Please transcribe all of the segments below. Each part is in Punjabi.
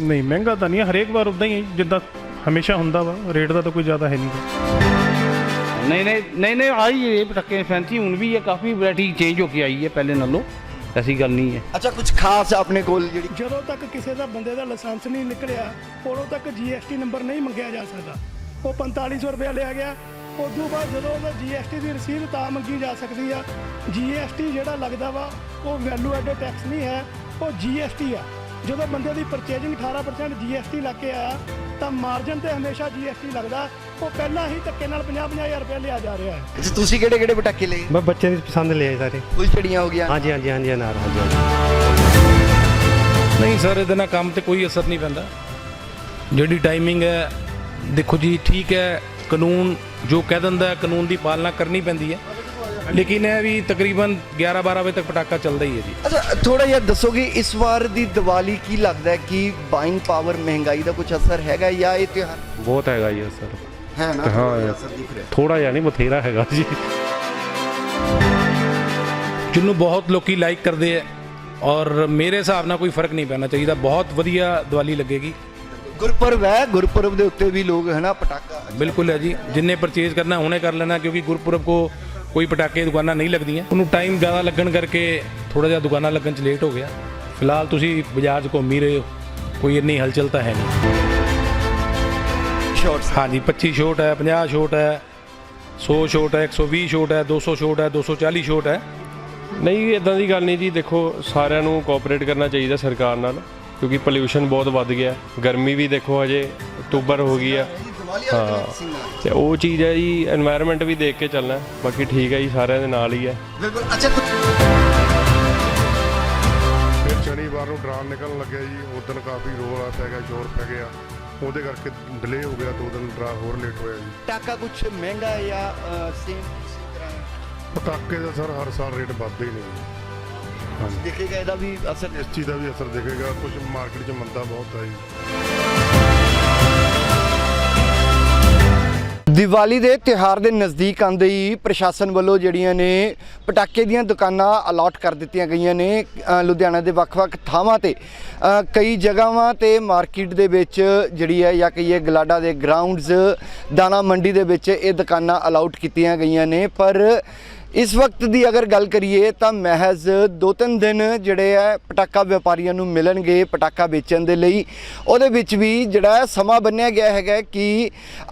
ਨਹੀਂ ਮਹਿੰਗਾ ਤਾਂ ਨਹੀਂ ਹੈ, ਹਰੇਕ ਵਾਰ ਉਦਾਂ ਹੀ ਹੈ, ਜਿੱਦਾਂ ਹਮੇਸ਼ਾ ਹੁੰਦਾ ਵਾ ਰੇਟ ਦਾ ਤਾਂ ਕੋਈ ਜ਼ਿਆਦਾ ਹੈ ਨਹੀਂ ਗਾ। ਨਹੀਂ ਨਹੀਂ ਨਹੀਂ ਨਹੀਂ ਆਈ ਇਹ ਪਟਾਕੇ ਫੈਂਸੀ ਹੁਣ ਵੀ ਹੈ ਕਾਫੀ ਵੈਰਾਈਟੀ ਚੇਂਜ ਹੋ ਕੇ ਆਈ ਹੈ ਪਹਿਲੇ ਨਾਲੋਂ ਐਸੀ ਗੱਲ ਨਹੀਂ ਹੈ। ਅੱਛਾ ਕੁਝ ਖਾਸ ਆਪਣੇ ਕੋਲ ਜਿਹੜੀ ਜਦੋਂ ਤੱਕ ਕਿਸੇ ਦਾ ਬੰਦੇ ਦਾ ਲਾਇਸੈਂਸ ਨਹੀਂ ਨਿਕਲਿਆ ਉਦੋਂ ਤੱਕ ਜੀਐਸਟੀ ਨੰਬਰ ਨਹੀਂ ਮੰਗਿਆ ਜਾ ਸਕਦਾ। ਉਹ 4500 ਰੁਪਏ ਲਿਆ ਗਿਆ ਉਦੋਂ ਬਾਅਦ ਜਦੋਂ ਉਹਦਾ ਜੀਐਸਟੀ ਦੀ ਰਸੀਦ ਤਾਂ ਮੰਗੀ ਜਾ ਸਕਦੀ ਆ। ਜੀਐਸਟੀ ਜਿਹੜਾ ਲੱਗਦਾ ਵਾ ਉਹ ਵੈਲਿਊ ਐਡਡ ਟੈਕਸ ਨਹੀਂ ਹੈ ਉਹ ਜੀਐਸਟੀ ਆ। ਜਦੋਂ ਬੰਦੇ ਦੀ ਪਰਚੇਜਿੰਗ 18% ਜੀਐਸਟੀ ਲੱਗ ਕੇ ਆਇਆ ਤਾਂ ਮਾਰਜਨ ਤੇ ਹਮੇਸ਼ਾ ਜੀਐਸਟੀ ਲੱਗਦਾ। ਉਹ ਪਹਿਲਾਂ ਹੀ ਧੱਕੇ ਨਾਲ 50-50000 ਰੁਪਏ ਲਿਆ ਜਾ ਰਿਹਾ ਹੈ। ਅੱਛਾ ਤੁਸੀਂ ਕਿਹੜੇ ਕਿਹੜੇ ਪਟਾਕੇ ਲਏ? ਮੈਂ ਬੱਚੇ ਦੀ ਪਸੰਦ ਲਿਆ ਸਾਰੇ। ਫੁੱਲਝੜੀਆਂ ਹੋ ਗਿਆ ਹਾਂਜੀ ਹਾਂਜੀ ਹਾਂਜੀ ਅਨਾਰ ਹਾਂਜੀ ਹਾਂਜੀ। ਨਹੀਂ ਸਰ ਇਹਦੇ ਨਾਲ ਕੰਮ ਤੇ ਕੋਈ ਅਸਰ ਨਹੀਂ ਪੈਂਦਾ। ਜਿਹੜੀ ਟਾਈਮਿੰਗ ਹੈ ਦੇਖੋ ਜੀ ਠੀਕ ਹੈ ਕਾਨੂੰਨ ਜੋ ਕਹਿ ਦਿੰਦਾ ਹੈ ਕਾਨੂੰਨ ਦੀ ਪਾਲਣਾ ਕਰਨੀ ਪੈਂਦੀ ਹੈ। ਲੇਕਿਨ ਇਹ ਵੀ ਤਕਰੀਬਨ 11 12 ਵਜੇ ਤੱਕ ਪਟਾਕਾ ਚੱਲਦਾ ਹੀ ਹੈ ਜੀ। ਅੱਛਾ ਥੋੜਾ ਜਿਹਾ ਦੱਸੋਗੇ ਇਸ ਵਾਰ ਦੀ ਦੀਵਾਲੀ ਕੀ ਲੱਗਦਾ ਹੈ ਕਿ ਬਾਇੰਗ ਪਾਵਰ ਮਹਿੰਗਾਈ ਦਾ ਕੁਝ ਅਸਰ ਹੈਗਾ ਜਾਂ ਇਹ ਤਿਉਹਾਰ ਬਹੁਤ ਹੈਗਾ ਜੀ ਸਰ ਹੈ ਨਾ? ਹਾਂ, ਥੋੜ੍ਹਾ ਜਿਹਾ ਯਾਰ। ਅਸਰ ਦਿਖ ਰਿਹਾ। ਥੋੜਾ ਜਿਹਾ ਨਹੀਂ ਬਥੇਰਾ ਹੈਗਾ ਜੀ। ਜਿਹਨੂੰ ਬਹੁਤ ਲੋਕੀ ਲਾਈਕ ਕਰਦੇ ਆ ਔਰ ਮੇਰੇ ਹਿਸਾਬ ਨਾਲ ਕੋਈ ਫ਼ਰਕ ਨਹੀਂ ਪੈਣਾ ਚਾਹੀਦਾ। ਬਹੁਤ ਵਧੀਆ ਦੀਵਾਲੀ ਲੱਗੇਗੀ। ਗੁਰਪੁਰਬ ਹੈ ਗੁਰਪੁਰਬ ਦੇ ਉੱਤੇ ਵੀ ਲੋਕ ਹੈ ਨਾ ਪਟਾਕਾ। ਬਿਲਕੁਲ ਹੈ ਜੀ। ਜਿੰਨੇ ਪਰਚੇਜ਼ ਕਰਨਾ ਹੁਣੇ ਕਰ ਲੈਣਾ ਕਿਉਂਕਿ ਗੁਰਪੁਰਬ ਕੋ ਕੋਈ ਪਟਾਕੇ ਦੀ ਦੁਕਾਨਾਂ ਨਹੀਂ ਲੱਗਦੀਆਂ। ਉਹਨੂੰ ਟਾਈਮ ਜ਼ਿਆਦਾ ਲੱਗਣ ਕਰਕੇ ਥੋੜਾ ਜਿਹਾ ਦੁਕਾਨਾਂ ਲੱਗਣ 'ਚ ਲੇਟ ਹੋ ਗਿਆ। ਫਿਲਹਾਲ ਤੁਸੀਂ ਬਾਜ਼ਾਰ 'ਚ ਘੁੰਮ ਹੀ ਰਹੇ ਹੋ। ਕੋਈ ਇੰਨੀ ਹਲਚਲ ਤਾਂ ਹੈ ਨਹੀਂ। ਸ਼ਾਰਟਸ ਹਾਂਜੀ 25 ਛੋਟ ਹੈ 50 ਛੋਟ ਹੈ 100 ਛੋਟ ਹੈ 120 ਛੋਟ ਹੈ 200 ਛੋਟ ਹੈ 240 ਛੋਟ ਹੈ। ਨਹੀਂ ਇਦਾਂ ਦੀ ਗੱਲ ਨਹੀਂ ਜੀ। ਦੇਖੋ ਸਾਰਿਆਂ ਨੂੰ ਕੋਆਪਰੇਟ ਕਰਨਾ ਚਾਹੀਦਾ ਸਰਕਾਰ ਨਾਲ ਕਿਉਂਕਿ ਪੋਲਿਊਸ਼ਨ ਬਹੁਤ ਵੱਧ ਗਿਆ। ਗਰਮੀ ਵੀ ਦੇਖੋ ਹਜੇ ਅਕਤੂਬਰ ਹੋ ਗਈ ਆ। ਹਾਂ। ਤੇ ਉਹ ਚੀਜ਼ ਹੈ ਜੀ এনवायरमेंट ਵੀ ਦੇਖ ਕੇ ਚੱਲਣਾ ਬਾਕੀ ਠੀਕ ਹੈ ਜੀ ਸਾਰਿਆਂ ਦੇ ਨਾਲ ਹੀ ਹੈ। ਬਿਲਕੁਲ ਅੱਛਾ ਫਿਰ ਸ਼ਨੀਵਾਰ ਨੂੰ ਡਰਾਨ ਨਿਕਲਣ ਲੱਗਿਆ ਜੀ। ਉਦੋਂ ਕਾਫੀ ਰੋਲਾ ਪੈ ਗਿਆ ਜ਼ੋਰ ਪੈ ਗਿਆ। ਉਹਦੇ ਕਰਕੇ ਡਿਲੇ ਹੋ ਗਿਆ ਦੋ ਦਿਨ ਡਰਾ ਹੋਰ ਲੇਟ ਹੋਇਆ ਜੀ। ਟਾਕਾ ਕੁਝ ਮਹਿੰਗਾ ਹੈ ਜਾਂ ਸੇਮ ਪਟਾਕੇ ਦਾ ਸਰ ਹਰ ਸਾਲ ਰੇਟ ਵੱਧਦੇ ਹੀ ਨੇ ਦੇਖੇਗਾ ਇਹਦਾ ਵੀ ਅਸਰ? ਐਸਟੀ ਦਾ ਵੀ ਅਸਰ ਦੇਖੇਗਾ। ਕੁਝ ਮਾਰਕੀਟ 'ਚ ਮੰਦਾ ਬਹੁਤ ਹੈ ਜੀ। ਦੀਵਾਲੀ ਦੇ ਤਿਉਹਾਰ ਦੇ ਨਜ਼ਦੀਕ ਆਉਂਦੇ ਹੀ ਪ੍ਰਸ਼ਾਸਨ ਵੱਲੋਂ ਜਿਹੜੀਆਂ ਨੇ ਪਟਾਕੇ ਦੀਆਂ ਦੁਕਾਨਾਂ ਅਲਾਟ ਕਰ ਦਿੱਤੀਆਂ ਗਈਆਂ ਨੇ ਲੁਧਿਆਣਾ ਦੇ ਵੱਖ-ਵੱਖ ਥਾਵਾਂ ਤੇ। ਕਈ ਜਗ੍ਹਾਵਾਂ ਤੇ ਮਾਰਕੀਟ ਦੇ ਵਿੱਚ ਜਿਹੜੀ ਹੈ ਜਾਂ ਕਹੀਏ ਗਲਾਡਾ ਦੇ ਗਰਾਊਂਡਸ ਦਾਣਾ ਮੰਡੀ ਦੇ ਵਿੱਚ ਇਹ ਦੁਕਾਨਾਂ ਅਲਾਟ ਕੀਤੀਆਂ ਗਈਆਂ ਨੇ, ਪਰ ਇਸ ਵਕਤ ਦੀ ਅਗਰ ਗੱਲ ਕਰੀਏ ਤਾਂ ਮਹਿਜ਼ ਦੋ ਤਿੰਨ ਦਿਨ ਜਿਹੜੇ ਆ ਪਟਾਕਾ ਵਪਾਰੀਆਂ ਨੂੰ ਮਿਲਣਗੇ ਪਟਾਕਾ ਵੇਚਣ ਦੇ ਲਈ। ਉਹਦੇ ਵਿੱਚ ਵੀ ਜਿਹੜਾ ਸਮਾਂ ਬੰਨਿਆ ਗਿਆ ਹੈਗਾ ਕਿ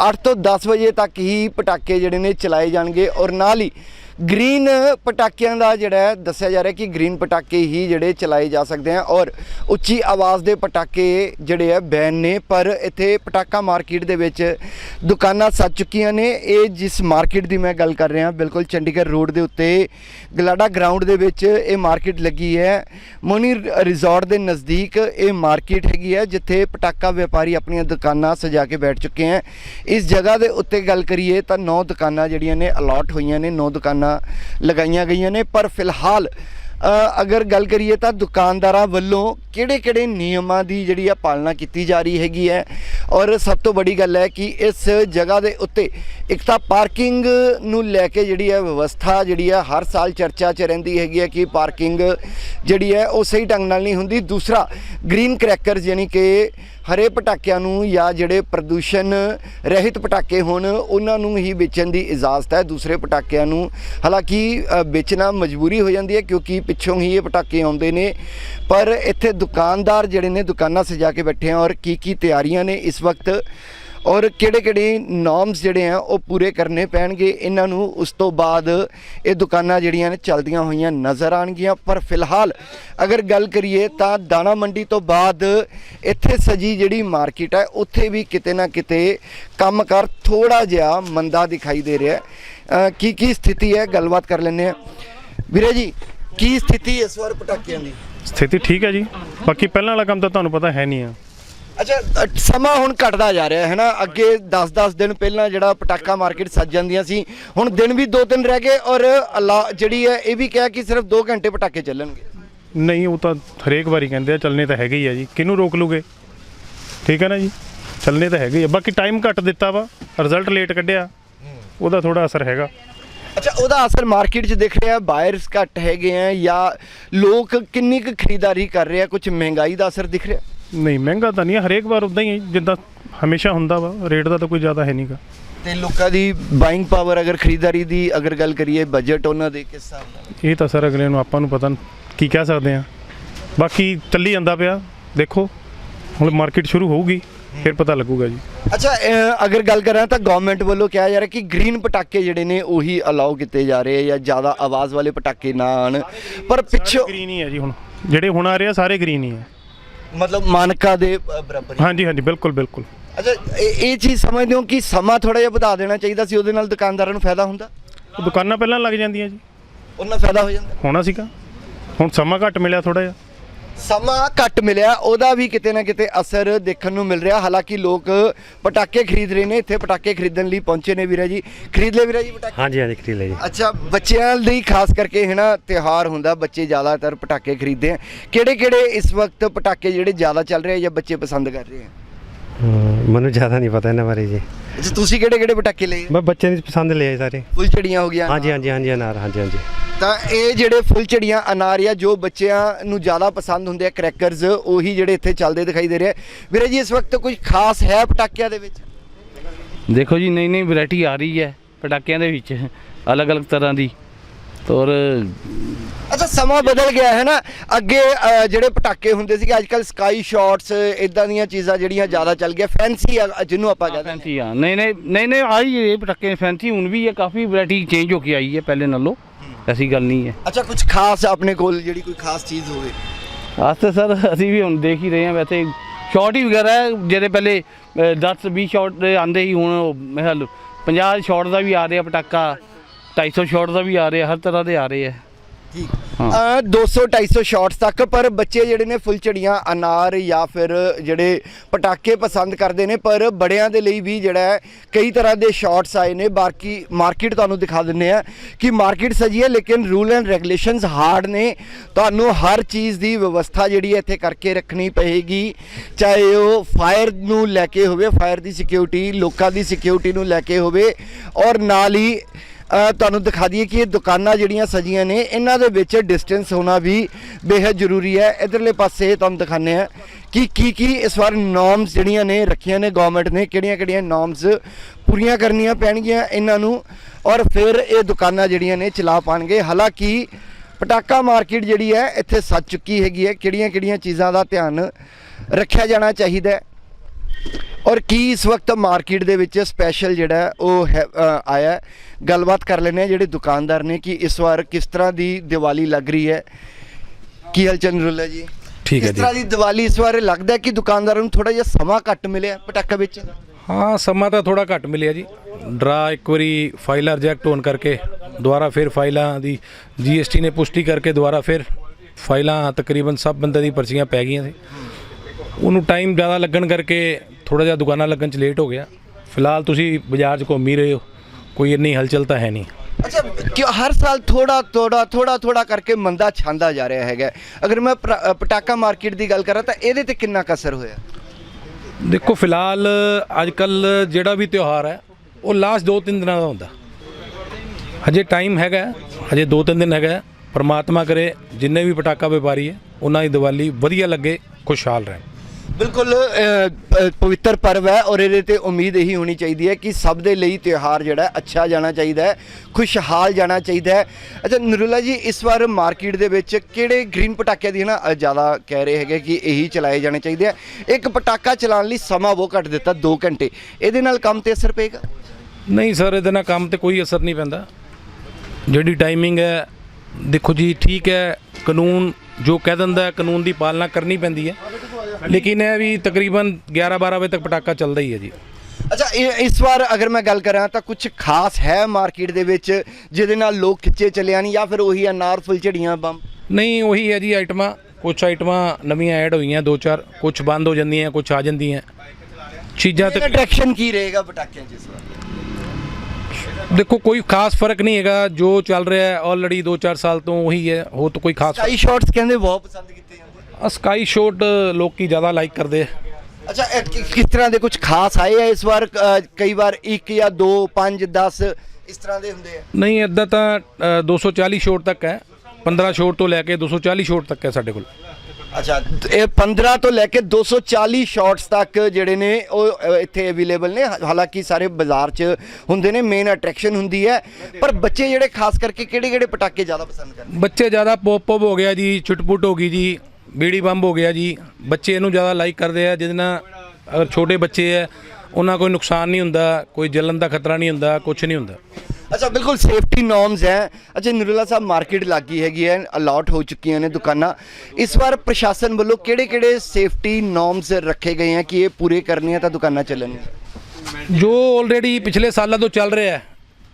8 ਤੋਂ 10 ਵਜੇ ਤੱਕ ਹੀ ਪਟਾਕੇ ਜਿਹੜੇ ਨੇ ਚਲਾਏ ਜਾਣਗੇ ਔਰ ਨਾਲ ਹੀ ਗ੍ਰੀਨ ਪਟਾਕਿਆਂ ਦਾ ਜਿਹੜਾ ਦੱਸਿਆ ਜਾ ਰਿਹਾ ਕਿ ਗ੍ਰੀਨ ਪਟਾਕੇ ਹੀ ਜਿਹੜੇ ਚਲਾਏ ਜਾ ਸਕਦੇ ਆ ਔਰ ਉੱਚੀ ਆਵਾਜ਼ ਦੇ ਪਟਾਕੇ ਜਿਹੜੇ ਆ ਬੈਨ ਨੇ, ਪਰ ਇੱਥੇ ਪਟਾਕਾ ਮਾਰਕੀਟ ਦੇ ਵਿੱਚ ਦੁਕਾਨਾਂ ਸੱਜ ਚੁੱਕੀਆਂ ਨੇ। ਇਹ ਜਿਸ ਮਾਰਕੀਟ ਦੀ ਮੈਂ ਗੱਲ ਕਰ ਰਿਹਾ, ਬਿਲਕੁਲ ਚੰਡੀਗੜ੍ਹ ਰੋਡ ਦੇ ਉੱਤੇ ਗਲਾਡਾ ਗਰਾਊਂਡ ਦੇ ਵਿੱਚ ਇਹ ਮਾਰਕੀਟ ਲੱਗੀ ਹੈ। ਮੋਨੀ ਰਿਜ਼ੋਰਟ ਦੇ ਨਜ਼ਦੀਕ ਇਹ ਮਾਰਕੀਟ ਹੈਗੀ ਹੈ, ਜਿੱਥੇ ਪਟਾਕਾ ਵਪਾਰੀ ਆਪਣੀਆਂ ਦੁਕਾਨਾਂ ਸਜਾ ਕੇ ਬੈਠ ਚੁੱਕੇ ਹੈ। ਇਸ ਜਗ੍ਹਾ ਦੇ ਉੱਤੇ ਗੱਲ ਕਰੀਏ ਤਾਂ ਨੌ ਦੁਕਾਨਾਂ ਜਿਹੜੀਆਂ ਨੇ ਅਲਾਟ ਹੋਈਆਂ ਨੇ, ਨੌ ਦੁਕਾਨਾਂ ਲਗਾਈਆਂ ਗਈਆਂ ਨੇ। ਪਰ ਫਿਲਹਾਲ ਅਗਰ ਗੱਲ ਕਰੀਏ ਤਾਂ ਦੁਕਾਨਦਾਰਾਂ ਵੱਲੋਂ ਕਿਹੜੇ-ਕਿਹੜੇ ਨਿਯਮਾਂ ਦੀ ਜਿਹੜੀ ਆ ਪਾਲਣਾ ਕੀਤੀ ਜਾ ਰਹੀ ਹੈਗੀ ਹੈ ਔਰ ਸਭ ਤੋਂ ਵੱਡੀ ਗੱਲ ਹੈ ਕਿ ਇਸ ਜਗ੍ਹਾ ਦੇ ਉੱਤੇ ਇੱਕ ਤਾਂ ਪਾਰਕਿੰਗ ਨੂੰ ਲੈ ਕੇ ਜਿਹੜੀ ਹੈ ਵਿਵਸਥਾ ਜਿਹੜੀ ਹੈ ਹਰ ਸਾਲ ਚਰਚਾ 'ਚ ਰਹਿੰਦੀ ਹੈਗੀ ਹੈ ਕਿ ਪਾਰਕਿੰਗ ਜਿਹੜੀ ਹੈ ਉਹ ਸਹੀ ਢੰਗ ਨਾਲ ਨਹੀਂ ਹੁੰਦੀ। ਦੂਸਰਾ, ਗ੍ਰੀਨ ਕ੍ਰੈਕਰਸ ਯਾਨੀ ਕਿ ਹਰੇ ਪਟਾਕਿਆਂ ਨੂੰ ਜਾਂ ਜਿਹੜੇ ਪ੍ਰਦੂਸ਼ਣ ਰਹਿਤ ਪਟਾਕੇ ਹੋਣ, ਉਹਨਾਂ ਨੂੰ ਹੀ ਵੇਚਣ ਦੀ ਇਜਾਜ਼ਤ ਹੈ। ਦੂਸਰੇ ਪਟਾਕਿਆਂ ਨੂੰ ਹਾਲਾਂਕਿ ਵੇਚਣਾ ਮਜਬੂਰੀ ਹੋ ਜਾਂਦੀ ਹੈ ਕਿਉਂਕਿ ਪਿੱਛੋਂ ਹੀ ਇਹ ਪਟਾਕੇ ਆਉਂਦੇ ਨੇ। ਪਰ ਇੱਥੇ ਦੁਕਾਨਦਾਰ ਜਿਹੜੇ ਨੇ ਦੁਕਾਨਾਂ ਸਜਾ ਕੇ ਬੈਠੇ ਆ ਔਰ ਕੀ ਕੀ ਤਿਆਰੀਆਂ ਨੇ, ਇਸ ਵਕਤ। ਔਰ ਕਿਹੜੇ-ਕਿਹੜੇ ਨਾਰਮਸ ਜਿਹੜੇ ਆ, ਉਹ ਪੂਰੇ ਕਰਨੇ ਪੈਣਗੇ, ਇਹਨਾਂ ਨੂੰ ਉਸ ਤੋਂ ਬਾਅਦ ਇਹ ਦੁਕਾਨਾਂ ਜਿਹੜੀਆਂ ਨੇ, ਚੱਲਦੀਆਂ ਹੋਈਆਂ ਨਜ਼ਰ ਆਣਗੀਆਂ ਪਰ ਫਿਲਹਾਲ ਅਗਰ ਗੱਲ ਕਰੀਏ ਤਾਂ ਦਾਣਾ ਮੰਡੀ ਤੋਂ ਬਾਅਦ ਇੱਥੇ ਸਜੀ ਜਿਹੜੀ ਮਾਰਕੀਟ ਹੈ ਉੱਥੇ ਵੀ ਕਿਤੇ ਨਾ ਕਿਤੇ ਕੰਮਕਾਰ ਥੋੜਾ ਜਿਹਾ ਮੰਦਾ ਦਿਖਾਈ ਦੇ ਰਿਹਾ। ਕੀ ਕੀ ਸਥਿਤੀ ਹੈ? ਗੱਲਬਾਤ ਕਰ ਲੈਂਦੇ ਆ ਵੀਰੇ ਜੀ, ਕੀ ਸਥਿਤੀ ਇਸ ਵਾਰ ਪਟਾਕਿਆਂ ਦੀ? ਸਥਿਤੀ ਠੀਕ ਹੈ ਜੀ। ਬਾਕੀ ਪਹਿਲਾਂ ਵਾਲਾ ਕੰਮ ਤਾਂ ਤੁਹਾਨੂੰ ਪਤਾ ਹੈ ਨਹੀਂ ਆ। ਅੱਛਾ ਸਮਾਂ ਹੁਣ ਘਟਦਾ ਜਾ ਰਿਹਾ ਹੈ ਨਾ। ਅੱਗੇ 10-10 ਦਿਨ ਪਹਿਲਾਂ ਜਿਹੜਾ ਪਟਾਕਾ ਮਾਰਕੀਟ ਸੱਜ ਜਾਂਦੀਆਂ ਸੀ ਹੁਣ ਦਿਨ ਵੀ ਦੋ ਤਿੰਨ ਰਹਿ ਗਏ ਔਰ ਅਲਾ- ਜਿਹੜੀ ਹੈ ਇਹ ਵੀ ਕਿਹਾ ਕਿ ਸਿਰਫ 2 ਘੰਟੇ ਪਟਾਕੇ ਚੱਲਣਗੇ। ਨਹੀਂ ਉਹ ਤਾਂ ਹਰੇਕ ਵਾਰੀ ਕਹਿੰਦੇ ਆ ਚੱਲਨੇ ਤਾਂ ਹੈਗੇ ਹੀ ਆ ਜੀ। ਕਿਹਨੂੰ ਰੋਕ ਲੂਗੇ? ਠੀਕ ਹੈ ਨਾ ਜੀ? ਚੱਲਨੇ ਤਾਂ ਹੈਗੇ ਹੀ ਆ। ਬਾਕੀ ਟਾਈਮ ਘੱਟ ਦਿੱਤਾ ਵਾ ਰਿਜ਼ਲਟ ਲੇਟ ਕੱਢਿਆ। ਉਹਦਾ ਥੋੜਾ ਅਸਰ ਹੈਗਾ। ਅੱਛਾ ਉਹਦਾ ਅਸਰ ਮਾਰਕੀਟ 'ਚ ਦਿਖ ਰਿਹਾ ਬਾਇਰਸ ਘੱਟ ਹੈਗੇ ਆ ਜਾਂ ਲੋਕ ਕਿੰਨੀ ਕੁ ਖਰੀਦਦਾਰੀ ਕਰ ਰਹੇ ਆ ਕੁਝ ਮਹਿੰਗਾਈ ਦਾ ਅਸਰ ਦਿਖ ਰਿਹਾ? ਨਹੀਂ ਮਹਿੰਗਾ ਤਾਂ ਨਹੀਂ ਹੈ ਹਰੇਕ ਵਾਰ ਉਦਾਂ ਹੀ ਹੈ ਜਿੱਦਾਂ ਹਮੇਸ਼ਾ ਹੁੰਦਾ ਵਾ ਰੇਟ ਦਾ ਤਾਂ ਕੋਈ ਜ਼ਿਆਦਾ ਹੈ ਨਹੀਂਗਾ ਤੇ ਲੋਕਾਂ ਦੀ ਬਾਇੰਗ ਪਾਵਰ ਅਗਰ ਖਰੀਦਦਾਰੀ ਦੀ ਅਗਰ ਗੱਲ ਕਰੀਏ ਬਜਟ ਉਹਨਾਂ ਦੇ ਕਿਸ ਹਿਸਾਬ ਨਾਲ? ਇਹ ਤਾਂ ਸਰ ਅਗਲੇ ਨੂੰ ਆਪਾਂ ਨੂੰ ਪਤਾ ਕੀ ਕਹਿ ਸਕਦੇ ਆ ਬਾਕੀ ਚੱਲੀ ਜਾਂਦਾ ਪਿਆ ਦੇਖੋ ਹੁਣ ਮਾਰਕੀਟ ਸ਼ੁਰੂ ਹੋਊਗੀ ਫਿਰ ਪਤਾ ਲੱਗੂਗਾ ਜੀ। ਅੱਛਾ ਅਹ, ਅਗਰ ਗੱਲ ਕਰਾਂ ਤਾਂ ਗਵਰਨਮੈਂਟ ਵੱਲੋਂ ਕਿਹਾ ਜਾ ਰਿਹਾ ਕਿ ਗ੍ਰੀਨ ਪਟਾਕੇ ਜਿਹੜੇ ਨੇ ਉਹੀ ਅਲਾਉ ਕੀਤੇ ਜਾ ਰਹੇ ਆ ਜਾਂ ਜ਼ਿਆਦਾ ਆਵਾਜ਼ ਵਾਲੇ ਪਟਾਕੇ ਨਾ ਆਣ ਪਰ ਪਿੱਛੋਂ ਗ੍ਰੀਨ ਹੀ ਹੈ ਜੀ ਹੁਣ। ਜਿਹੜੇ ਹੁਣ ਆ ਰਹੇ ਆ ਸਾਰੇ ਗ੍ਰੀਨ ਹੀ ਹੈ। ਮਤਲਬ ਮਾਨਕਾ ਦੇ ਅ, ਬਰਾਬਰ ਹੀ। ਹਾਂਜੀ ਹਾਂਜੀ ਬਿਲਕੁਲ ਬਿਲਕੁਲ। ਅੱਛਾ ਇਹ ਇਹ ਚੀਜ਼ ਸਮਝਦੇ ਹੋ ਕਿ ਸਮਾਂ ਥੋੜਾ ਜਿਹਾ ਵਧਾ ਦੇਣਾ ਚਾਹੀਦਾ ਸੀ ਉਹਦੇ ਨਾਲ ਦੁਕਾਨਦਾਰਾਂ ਨੂੰ ਫਾਇਦਾ ਹੁੰਦਾ? ਉਹ ਦੁਕਾਨਾਂ ਪਹਿਲਾਂ ਲੱਗ ਜਾਂਦੀਆਂ ਜੀ। ਉਹਨਾਂ ਫਾਇਦਾ ਹੋ ਜਾਂਦਾ? ਹੋਣਾ ਸੀਗਾ। ਹੁਣ ਸਮਾਂ ਘੱਟ ਮਿਲਿਆ ਥੋੜਾ ਜਿਹਾ। ਸਮਾਂ ਘੱਟ ਮਿਲਿਆ ਉਹਦਾ ਵੀ ਕਿਤੇ ਨਾ ਕਿਤੇ ਅਸਰ ਦੇਖਣ ਨੂੰ ਮਿਲ ਰਿਹਾ। ਹਾਲਾਂਕਿ ਲੋਕ ਪਟਾਕੇ ਖਰੀਦ ਰਹੇ ਨੇ ਇੱਥੇ ਪਟਾਕੇ ਖਰੀਦਣ ਲਈ ਪਹੁੰਚੇ ਨੇ ਵੀਰਾ ਜੀ। ਖਰੀਦ ਲਏ ਵੀਰਾ ਜੀ ਪਟਾਕੇ? ਹਾਂਜੀ ਹਾਂਜੀ ਖਰੀਦ ਲਿਆ ਜੀ। ਅੱਛਾ ਬੱਚਿਆਂ ਲਈ ਖਾਸ ਕਰਕੇ ਹੈ ਨਾ ਤਿਉਹਾਰ ਹੁੰਦਾ ਬੱਚੇ ਜ਼ਿਆਦਾਤਰ ਪਟਾਕੇ ਖਰੀਦਦੇ ਆ। ਕਿਹੜੇ ਕਿਹੜੇ ਇਸ ਵਕਤ ਪਟਾਕੇ ਜਿਹੜੇ ਜ਼ਿਆਦਾ ਚੱਲ ਰਹੇ ਆ ਜਾਂ ਬੱਚੇ ਪਸੰਦ ਕਰ ਰਹੇ ਆ? ਹਮ, ਮੈਨੂੰ ਜ਼ਿਆਦਾ ਨਹੀਂ ਪਤਾ ਇਹਨਾਂ ਬਾਰੇ ਜੀ। ਅੱਛਾ ਤੁਸੀਂ ਕਿਹੜੇ ਕਿਹੜੇ ਪਟਾਕੇ ਲਏ? ਮੈਂ ਬੱਚਿਆਂ ਦੀ ਪਸੰਦ ਲਿਆ ਜੀ ਸਾਰੇ। ਫੁੱਲ ਚੜੀਆਂ ਹੋ ਗਈਆਂ? ਹਾਂਜੀ ਹਾਂਜੀ ਹਾਂਜੀ ਅਨਾਰ ਹਾਂਜੀ ਹਾਂਜੀ। ਤਾਂ ਇਹ ਜਿਹੜੇ ਫੁੱਲ ਚੜੀਆਂ ਅਨਾਰੀਆ ਜੋ ਬੱਚਿਆਂ ਨੂੰ ਜ਼ਿਆਦਾ ਪਸੰਦ ਹੁੰਦੇ ਆ ਕ੍ਰੈਕਰਸ ਉਹੀ ਜਿਹੜੇ ਇੱਥੇ ਚੱਲਦੇ ਦਿਖਾਈ ਦੇ ਰਹੇ ਆ। ਵੀਰੇ ਜੀ ਇਸ ਵਕਤ ਕੁਝ ਖਾਸ ਹੈ ਪਟਾਕਿਆਂ ਦੇ ਵਿੱਚ? ਦੇਖੋ ਜੀ ਨਈ ਨਈ ਵੈਰਾਈਟੀ ਆ ਰਹੀ ਹੈ ਪਟਾਕਿਆਂ ਦੇ ਵਿੱਚ ਅਲੱਗ-ਅਲੱਗ ਤਰ੍ਹਾਂ ਦੀ। ਔਰ ਅੱਛਾ ਸਮਾਂ ਬਦਲ ਗਿਆ ਹੈ ਨਾ। ਅੱਗੇ ਅ, ਜਿਹੜੇ ਪਟਾਕੇ ਹੁੰਦੇ ਸੀਗੇ ਅੱਜ ਕੱਲ ਸਕਾਈ ਸ਼ਾਟਸ ਇਦਾਂ ਦੀਆਂ ਚੀਜ਼ਾਂ ਜਿਹੜੀਆਂ ਜ਼ਿਆਦਾ ਚੱਲ ਗਿਆ ਫੈਂਸੀ ਜਿਹਨੂੰ ਆਪਾਂ ਕਹਿੰਦੇ ਫੈਂਸੀ ਆ। ਨਹੀਂ ਨਹੀਂ ਨਹੀਂ ਨਹੀਂ ਆ ਹੀ ਇਹ ਪਟਾਕੇ ਫੈਂਸੀ ਹੁਣ ਵੀ ਹੈ ਕਾਫੀ ਵੈਰਾਈਟੀ ਚੇਂਜ ਹੋ ਕੇ ਆਈ ਹੈ ਪਹਿਲੇ ਨਾਲੋਂ। ਐਸੀ ਗੱਲ ਨਹੀਂ ਹੈ। ਅੱਛਾ ਕੁਝ ਖਾਸ ਆਪਣੇ ਕੋਲ ਜਿਹੜੀ ਕੋਈ ਖਾਸ ਚੀਜ਼ ਹੋਵੇ? ਆਸਤੇ ਸਰ ਅਸੀਂ ਵੀ ਹੁਣ ਦੇਖ ਹੀ ਰਹੇ ਹਾਂ ਵੈਸੇ ਸ਼ਾਰਟ ਹੀ ਵਗੈਰਾ ਹੈ, ਜਿਹੜੇ ਪਹਿਲੇ 10 20 ਸ਼ਾਰਟ ਆਂਦੇ ਹੀ ਹੁਣ ਉਹ ਮੇਰੇ ਖਿਆਲ 50 ਸ਼ਾਰਟ ਦਾ ਵੀ ਆ ਰਿਹਾ ਪਟਾਕਾ। 250 ਸ਼ਾਰਟ ਦਾ ਵੀ ਆ ਰਿਹਾ ਹਰ ਤਰ੍ਹਾਂ ਦੇ ਆ ਰਹੇ ਹੈ ਠੀਕ ਹਾਂ। ਅ 200 250 ਸ਼ਾਟਸ ਤੱਕ ਪਰ ਬੱਚੇ ਜਿਹੜੇ ਨੇ ਫੁੱਲਝੜੀਆਂ ਅਨਾਰ ਜਾਂ ਫਿਰ ਜਿਹੜੇ ਪਟਾਕੇ ਪਸੰਦ ਕਰਦੇ ਨੇ ਪਰ ਬੜਿਆਂ ਦੇ ਲਈ ਵੀ ਜਿਹੜਾ ਹੈ ਕਈ ਤਰ੍ਹਾਂ ਦੇ ਸ਼ਾਟਸ ਆਏ ਨੇ। ਬਾਕੀ ਮਾਰਕੀਟ ਤੁਹਾਨੂੰ ਦਿਖਾ ਦਿੰਨੇ ਆ ਕਿ ਮਾਰਕੀਟ ਸਜੀ ਹੈ ਲੇਕਿਨ ਰੂਲ ਐਂਡ ਰੈਗੂਲੇਸ਼ਨਸ ਹਾਰਡ ਨੇ। ਤੁਹਾਨੂੰ ਹਰ ਚੀਜ਼ ਦੀ ਵਿਵਸਥਾ ਜਿਹੜੀ ਹੈ ਇੱਥੇ ਕਰਕੇ ਰੱਖਣੀ ਪਏਗੀ। ਚਾਹੇ ਉਹ ਫਾਇਰ ਨੂੰ ਲੈ ਕੇ ਹੋਵੇ ਫਾਇਰ ਦੀ ਸਿਕਿਉਰਿਟੀ ਲੋਕਾਂ ਦੀ ਸਿਕਿਉਰਿਟੀ ਨੂੰ ਲੈ ਕੇ ਹੋਵੇ ਔਰ ਨਾਲ ਹੀ ਤੁਹਾਨੂੰ ਦਿਖਾ ਦਈਏ ਕਿ ਇਹ ਦੁਕਾਨਾਂ ਜਿਹੜੀਆਂ ਸਜੀਆਂ ਨੇ, ਇਹਨਾਂ ਦੇ ਵਿੱਚ ਡਿਸਟੈਂਸ ਹੋਣਾ ਵੀ ਬੇहद ਜ਼ਰੂਰੀ ਹੈ। ਇਧਰਲੇ ਪਾਸੇ ਤੁਹਾਨੂੰ ਦਿਖਾਉਂਦੇ ਆ ਕਿ ਕੀ ਕੀ ਇਸ ਵਾਰ ਨੋਰਮਸ ਜਿਹੜੀਆਂ ਨੇ ਰੱਖੀਆਂ ਨੇ ਗਵਰਨਮੈਂਟ ਨੇ ਕਿਹੜੀਆਂ ਕਿਹੜੀਆਂ ਨੋਰਮਸ ਪੂਰੀਆਂ ਕਰਨੀਆਂ ਪੈਣਗੀਆਂ ਇਹਨਾਂ ਨੂੰ, ਔਰ ਫਿਰ ਇਹ ਦੁਕਾਨਾਂ ਜਿਹੜੀਆਂ ਨੇ ਚਲਾ ਪਾਣਗੇ। ਹਾਲਾਂਕਿ ਪਟਾਕਾ ਮਾਰਕੀਟ ਜਿਹੜੀ ਹੈ, ਇੱਥੇ ਸੱਜ ਚੁੱਕੀ ਹੈਗੀ ਹੈ। ਕਿਹੜੀਆਂ ਕਿਹੜੀਆਂ ਚੀਜ਼ਾਂ ਦਾ ਧਿਆਨ ਰੱਖਿਆ ਜਾਣਾ ਚਾਹੀਦਾ ਹੈ। ਔਰ ਕੀ ਇਸ ਵਕਤ ਮਾਰਕੀਟ ਦੇ ਵਿੱਚ ਸਪੈਸ਼ਲ ਜਿਹੜਾ ਉਹ ਆਇਆ। ਗੱਲਬਾਤ ਕਰ ਲੈਂਦੇ ਆ ਜਿਹੜੇ ਦੁਕਾਨਦਾਰ ਨੇ ਕਿ ਇਸ ਵਾਰ ਕਿਸ ਤਰ੍ਹਾਂ ਦੀ ਦੀਵਾਲੀ ਲੱਗ ਰਹੀ ਹੈ। ਕੀ ਹਾਲ ਚਾਲ ਨਰੁਲਾ ਜੀ? ਠੀਕ ਹੈ ਕਿਸ ਤਰ੍ਹਾਂ ਜੀ ਦੀ ਦੀਵਾਲੀ ਇਸ ਵਾਰ ਲੱਗਦਾ ਕਿ ਦੁਕਾਨਦਾਰਾਂ ਨੂੰ ਥੋੜਾ ਜਿਹਾ ਸਮਾਂ ਘੱਟ ਮਿਲਿਆ ਪਟਾਕਾ ਵਿੱਚ ਹਾਂ ਸਮਾਂ ਤਾਂ ਥੋੜਾ ਘੱਟ ਮਿਲਿਆ ਜੀ। ਡਰਾ ਇੱਕ ਵਾਰੀ ਫਾਈਲਾਂ ਰਿਜੈਕਟ ਹੋਣ ਕਰਕੇ ਦੁਬਾਰਾ ਫਿਰ ਫਾਈਲਾਂ ਦੀ ਜੀਐਸਟੀ ਨੇ ਪੁਸ਼ਟੀ ਕਰਕੇ ਦੁਬਾਰਾ ਫਿਰ ਫਾਈਲਾਂ ਤਕਰੀਬਨ ਸਭ ਬੰਦੇ ਦੀ ਪਰਚੀਆਂ ਪੈ ਗਈਆਂ ਸੀ। ਉਹਨੂੰ ਟਾਈਮ ਜ਼ਿਆਦਾ ਲੱਗਣ ਕਰਕੇ ਥੋੜਾ ਜਿਹਾ ਦੁਕਾਨਾਂ ਲੱਗਣ 'ਚ ਲੇਟ ਹੋ ਗਿਆ। ਫਿਲਹਾਲ ਤੁਸੀਂ ਬਾਜ਼ਾਰ 'ਚ ਘੁੰਮ ਹੀ ਰਹੇ ਹੋ। ਕੋਈ ਇੰਨੀ ਹਲਚਲ ਤਾਂ ਹੈ ਨਹੀਂ। ਅੱਛਾ ਕਿਉਂ ਹਰ ਸਾਲ ਥੋੜਾ ਥੋੜਾ ਥੋੜਾ ਥੋੜਾ ਕਰਕੇ ਮੰਦਾ ਛਾਂਦਾ ਜਾ ਰਿਹਾ ਹੈਗਾ। ਅਗਰ ਮੈਂ ਅ, ਪਟਾਕਾ ਮਾਰਕੀਟ ਦੀ ਗੱਲ ਕਰਾਂ ਤਾਂ ਇਹਦੇ ਤੇ ਕਿੰਨਾ ਕੁ ਅਸਰ ਹੋਇਆ? ਦੇਖੋ ਫਿਲਹਾਲ ਅੱਜ ਕੱਲ ਜਿਹੜਾ ਵੀ ਤਿਉਹਾਰ ਹੈ ਉਹ ਲਾਸਟ 2-3 ਦਿਨਾਂ ਦਾ ਹੁੰਦਾ। ਹਜੇ ਟਾਈਮ ਹੈਗਾ ਹਜੇ 2-3 ਦਿਨ ਹੈਗਾ। ਪਰਮਾਤਮਾ ਕਰੇ ਜਿੰਨੇ ਵੀ ਪਟਾਕਾ ਵਪਾਰੀ ਹੈ ਉਹਨਾਂ ਦੀ ਦੀਵਾਲੀ ਵਧੀਆ ਲੱਗੇ ਖੁਸ਼ਹਾਲ ਰਹਿਣ ਬਿਲਕੁਲ ਅ, ਅ, ਪਵਿੱਤਰ ਪਰਵ ਹੈ ਔਰ ਇਹਦੇ ਤੇ ਉਮੀਦ ਇਹੀ ਹੋਣੀ ਚਾਹੀਦੀ ਹੈ ਕਿ ਸਭ ਦੇ ਲਈ ਤਿਉਹਾਰ ਜਿਹੜਾ ਹੈ ਅੱਛਾ ਜਾਣਾ ਚਾਹੀਦਾ ਹੈ ਖੁਸ਼ਹਾਲ ਜਾਣਾ ਚਾਹੀਦਾ ਹੈ। ਅੱਛਾ ਨਰੁਲਾ ਜੀ ਇਸ ਵਾਰ ਮਾਰਕੀਟ ਦੇ ਵਿੱਚ ਕਿਹੜੇ ਗ੍ਰੀਨ ਪਟਾਕਿਆਂ ਦੀ ਨਾ ਜ਼ਿਆਦਾ ਕਹਿ ਰਹੇ ਹੈਗੇ ਕਿ ਇਹੀ ਚਲਾਏ ਜਾਣੇ ਚਾਹੀਦੇ ਆ। ਇੱਕ ਪਟਾਕਾ ਚਲਾਉਣ ਲਈ ਸਮਾਂ ਬਹੁਤ ਘੱਟ ਦਿੱਤਾ 2 ਘੰਟੇ। ਇਹਦੇ ਨਾਲ ਕੰਮ ਤੇ ਅਸਰ ਪਏਗਾ? ਨਹੀਂ ਸਰ ਇਹਦੇ ਨਾਲ ਕੰਮ ਤੇ ਕੋਈ ਅਸਰ ਨਹੀਂ ਪੈਂਦਾ। ਜਿਹੜੀ ਟਾਈਮਿੰਗ ਹੈ ਦੇਖੋ ਜੀ ਠੀਕ ਹੈ ਕਾਨੂੰਨ ਜੋ ਕਹਿ ਦਿੰਦਾ ਹੈ ਕਾਨੂੰਨ ਦੀ ਪਾਲਣਾ ਕਰਨੀ ਪੈਂਦੀ ਹੈ। ਲੇਕਿਨ ਇਹ ਵੀ ਤਕਰੀਬਨ 11-12 ਵਜੇ ਤੱਕ ਪਟਾਕਾ ਚੱਲਦਾ ਹੀ ਹੈ ਜੀ। ਅੱਛਾ ਇਹ- ਇਸ ਵਾਰ ਅਗਰ ਮੈਂ ਗੱਲ ਕਰਾਂ ਤਾਂ ਕੁਝ ਖਾਸ ਹੈ ਮਾਰਕੀਟ ਦੇ ਵਿੱਚ ਜਿਹਦੇ ਨਾਲ ਲੋਕ ਖਿੱਚੇ ਚੱਲੇ ਹਨ ਜਾਂ ਫਿਰ ਉਹੀ ਅਨਾਰ ਫੁੱਲਝੜੀਆਂ ਬੰਬ? ਨਹੀਂ ਉਹੀ ਹੈ ਜੀ ਆਈਟਮਾਂ। ਕੁਝ ਆਈਟਮਾਂ ਨਵੀਆਂ ਐਡ ਹੋਈਆਂ ਦੋ ਚਾਰ ਕੁਝ ਬੰਦ ਹੋ ਜਾਂਦੀਆਂ ਕੁਝ ਆ ਜਾਂਦੀਆਂ। ਚੀਜ਼ਾਂ ਇਹਦਾ ਤੇ ਡਾਇਰੈਕਸ਼ਨ ਕੀ ਰਹੇਗਾ ਪਟਾਕਿਆਂ 'ਚ ਇਸ ਵਾਰ? ਦੇਖੋ ਕੋਈ ਖਾਸ ਫ਼ਰਕ ਨਹੀਂ ਹੈਗਾ। ਜੋ ਚੱਲ ਰਿਹਾ ਹੈ ਆਲਰੇਡੀ 2-4 ਸਾਲ ਤੋਂ ਉਹੀ ਹੈ। ਹੋਰ ਤਾਂ ਕੋਈ ਖਾਸ ਸਕਾਈ ਸ਼ਾਟਸ ਕਹਿੰਦੇ ਬਹੁਤ ਪਸੰਦ ਕੀਤੇ ਜਾਂਦੇ ਆ। ਸਕਾਈ ਸ਼ੋਟ ਲੋਕੀ ਜ਼ਿਆਦਾ ਲਾਈਕ ਕਰਦੇ ਆ। ਅੱਛਾ ਇਹ ਕਿ- ਕਿਸ ਤਰ੍ਹਾਂ ਦੇ ਕੁਝ ਖਾਸ ਆਏ ਆ ਇਸ ਵਾਰ? ਅ, ਕਈ ਵਾਰ 1 ਜਾਂ 2 5 10 ਇਸ ਤਰ੍ਹਾਂ ਦੇ ਹੁੰਦੇ ਆ। ਨਹੀਂ ਇਦਾਂ ਤਾਂ ਅ, 240 ਸ਼ੋਟ ਤੱਕ ਹੈ। 15 ਸ਼ੋਟ ਤੋਂ ਲੈ ਕੇ 240 ਸ਼ੋਟ ਤੱਕ ਹੈ ਸਾਡੇ ਕੋਲ। ਅੱਛਾ, ਇਹ 15 ਤੋਂ ਲੈ ਕੇ 240 ਸ਼ਾਟਸ ਤੱਕ ਜਿਹੜੇ ਨੇ ਉਹ ਇੱਥੇ ਅਵੇਲੇਬਲ ਨੇ। ਹਾਲਾਂਕਿ ਸਾਰੇ ਬਾਜ਼ਾਰ 'ਚ ਹੁੰਦੇ ਨੇ ਮੇਨ ਅਟਰੈਕਸ਼ਨ ਹੁੰਦੀ ਹੈ। ਪਰ ਬੱਚੇ ਜਿਹੜੇ ਖਾਸ ਕਰਕੇ ਕਿਹੜੇ ਕਿਹੜੇ ਪਟਾਕੇ ਜ਼ਿਆਦਾ ਪਸੰਦ ਕਰਦੇ ਬੱਚੇ ਜ਼ਿਆਦਾ ਪੋਪ ਪੋਪ ਹੋ ਗਿਆ ਜੀ, ਚੁਟਪੁਟ ਹੋ ਗਈ ਜੀ, ਬੀੜੀ ਬੰਬ ਹੋ ਗਿਆ ਜੀ। ਬੱਚੇ ਇਹਨੂੰ ਜ਼ਿਆਦਾ ਲਾਈਕ ਕਰਦੇ ਆ, ਜਿਹਦੇ ਨਾਲ ਅਗਰ ਛੋਟੇ ਬੱਚੇ ਹੈ ਉਹਨਾਂ ਕੋਈ ਨੁਕਸਾਨ ਨਹੀਂ ਹੁੰਦਾ, ਕੋਈ ਜਲਣ ਦਾ ਖਤਰਾ ਨਹੀਂ ਹੁੰਦਾ ਕੁਝ ਨਹੀਂ ਹੁੰਦਾ। ਅੱਛਾ ਬਿਲਕੁਲ ਸੇਫਟੀ ਨੋਰਮਸ ਹੈ। ਅੱਛਾ ਨਿਰਲਾ ਸਾਹਿਬ ਮਾਰਕੀਟ ਲੱਗੀ ਹੈਗੀ ਹੈ ਅਲਾਟ ਹੋ ਚੁੱਕੀਆਂ ਨੇ ਦੁਕਾਨਾਂ। ਇਸ ਵਾਰ ਪ੍ਰਸ਼ਾਸਨ ਵੱਲੋਂ ਕਿਹੜੇ ਕਿਹੜੇ ਸੇਫਟੀ ਨੋਰਮਸ ਰੱਖੇ ਗਏ ਹੈ ਕਿ ਇਹ ਪੂਰੇ ਕਰਨੀਆਂ ਤਾਂ ਦੁਕਾਨਾਂ ਚੱਲਣਗੀਆਂ ਜੋ ਆਲਰੇਡੀ ਪਿਛਲੇ ਸਾਲਾਂ ਤੋਂ ਚੱਲ ਰਿਹਾ ਹੈ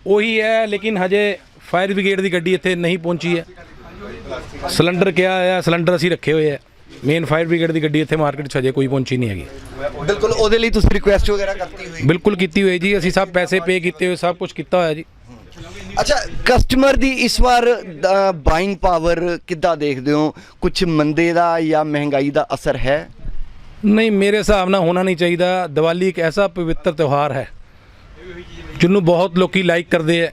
ਉਹੀ ਹੈ ਲੇਕਿਨ ਹਜੇ ਫਾਇਰ ਬ੍ਰਿਗੇਡ ਦੀ ਗੱਡੀ ਇੱਥੇ ਨਹੀਂ ਪਹੁੰਚੀ ਹੈ। ਸਿਲੰਡਰ ਕਿਹਾ ਹੈ ਸਿਲੰਡਰ ਅਸੀਂ ਰੱਖੇ ਹੋਏ ਹੈ। ਮੇਨ ਫਾਇਰ ਬ੍ਰਿਗੇਡ ਦੀ ਗੱਡੀ ਇੱਥੇ ਮਾਰਕੀਟ 'ਚ ਹਜੇ ਕੋਈ ਪਹੁੰਚੀ ਨਹੀਂ ਹੈਗੀ। ਬਿਲਕੁਲ ਉਹਦੇ ਲਈ ਤੁਸੀਂ ਰਿਕੁਐਸਟ ਵਗੈਰਾ ਕਰਤੀ ਹੋਈ? ਬਿਲਕੁਲ ਕੀਤੀ ਹੋਈ ਜੀ ਅਸੀਂ ਸਭ ਪੈਸੇ ਪੇ ਕੀਤੇ ਹੋਏ ਸਭ ਕੁਝ ਕੀਤਾ ਹੋਇਆ ਜੀ। ਅੱਛਾ ਕਸਟਮਰ ਦੀ ਇਸ ਵਾਰ ਬਾਇੰਗ ਪਾਵਰ ਕਿੱਦਾਂ ਦੇਖਦੇ ਹੋ? ਕੁਝ ਮੰਦੇ ਦਾ ਜਾਂ ਮਹਿੰਗਾਈ ਦਾ ਅਸਰ ਹੈ? ਨਹੀਂ ਮੇਰੇ ਹਿਸਾਬ ਨਾਲ ਹੋਣਾ ਨਹੀਂ ਚਾਹੀਦਾ। ਦੀਵਾਲੀ ਇੱਕ ਐਸਾ ਪਵਿੱਤਰ ਤਿਉਹਾਰ ਹੈ ਜਿਹਨੂੰ ਬਹੁਤ ਲੋਕੀ ਲਾਈਕ ਕਰਦੇ ਐ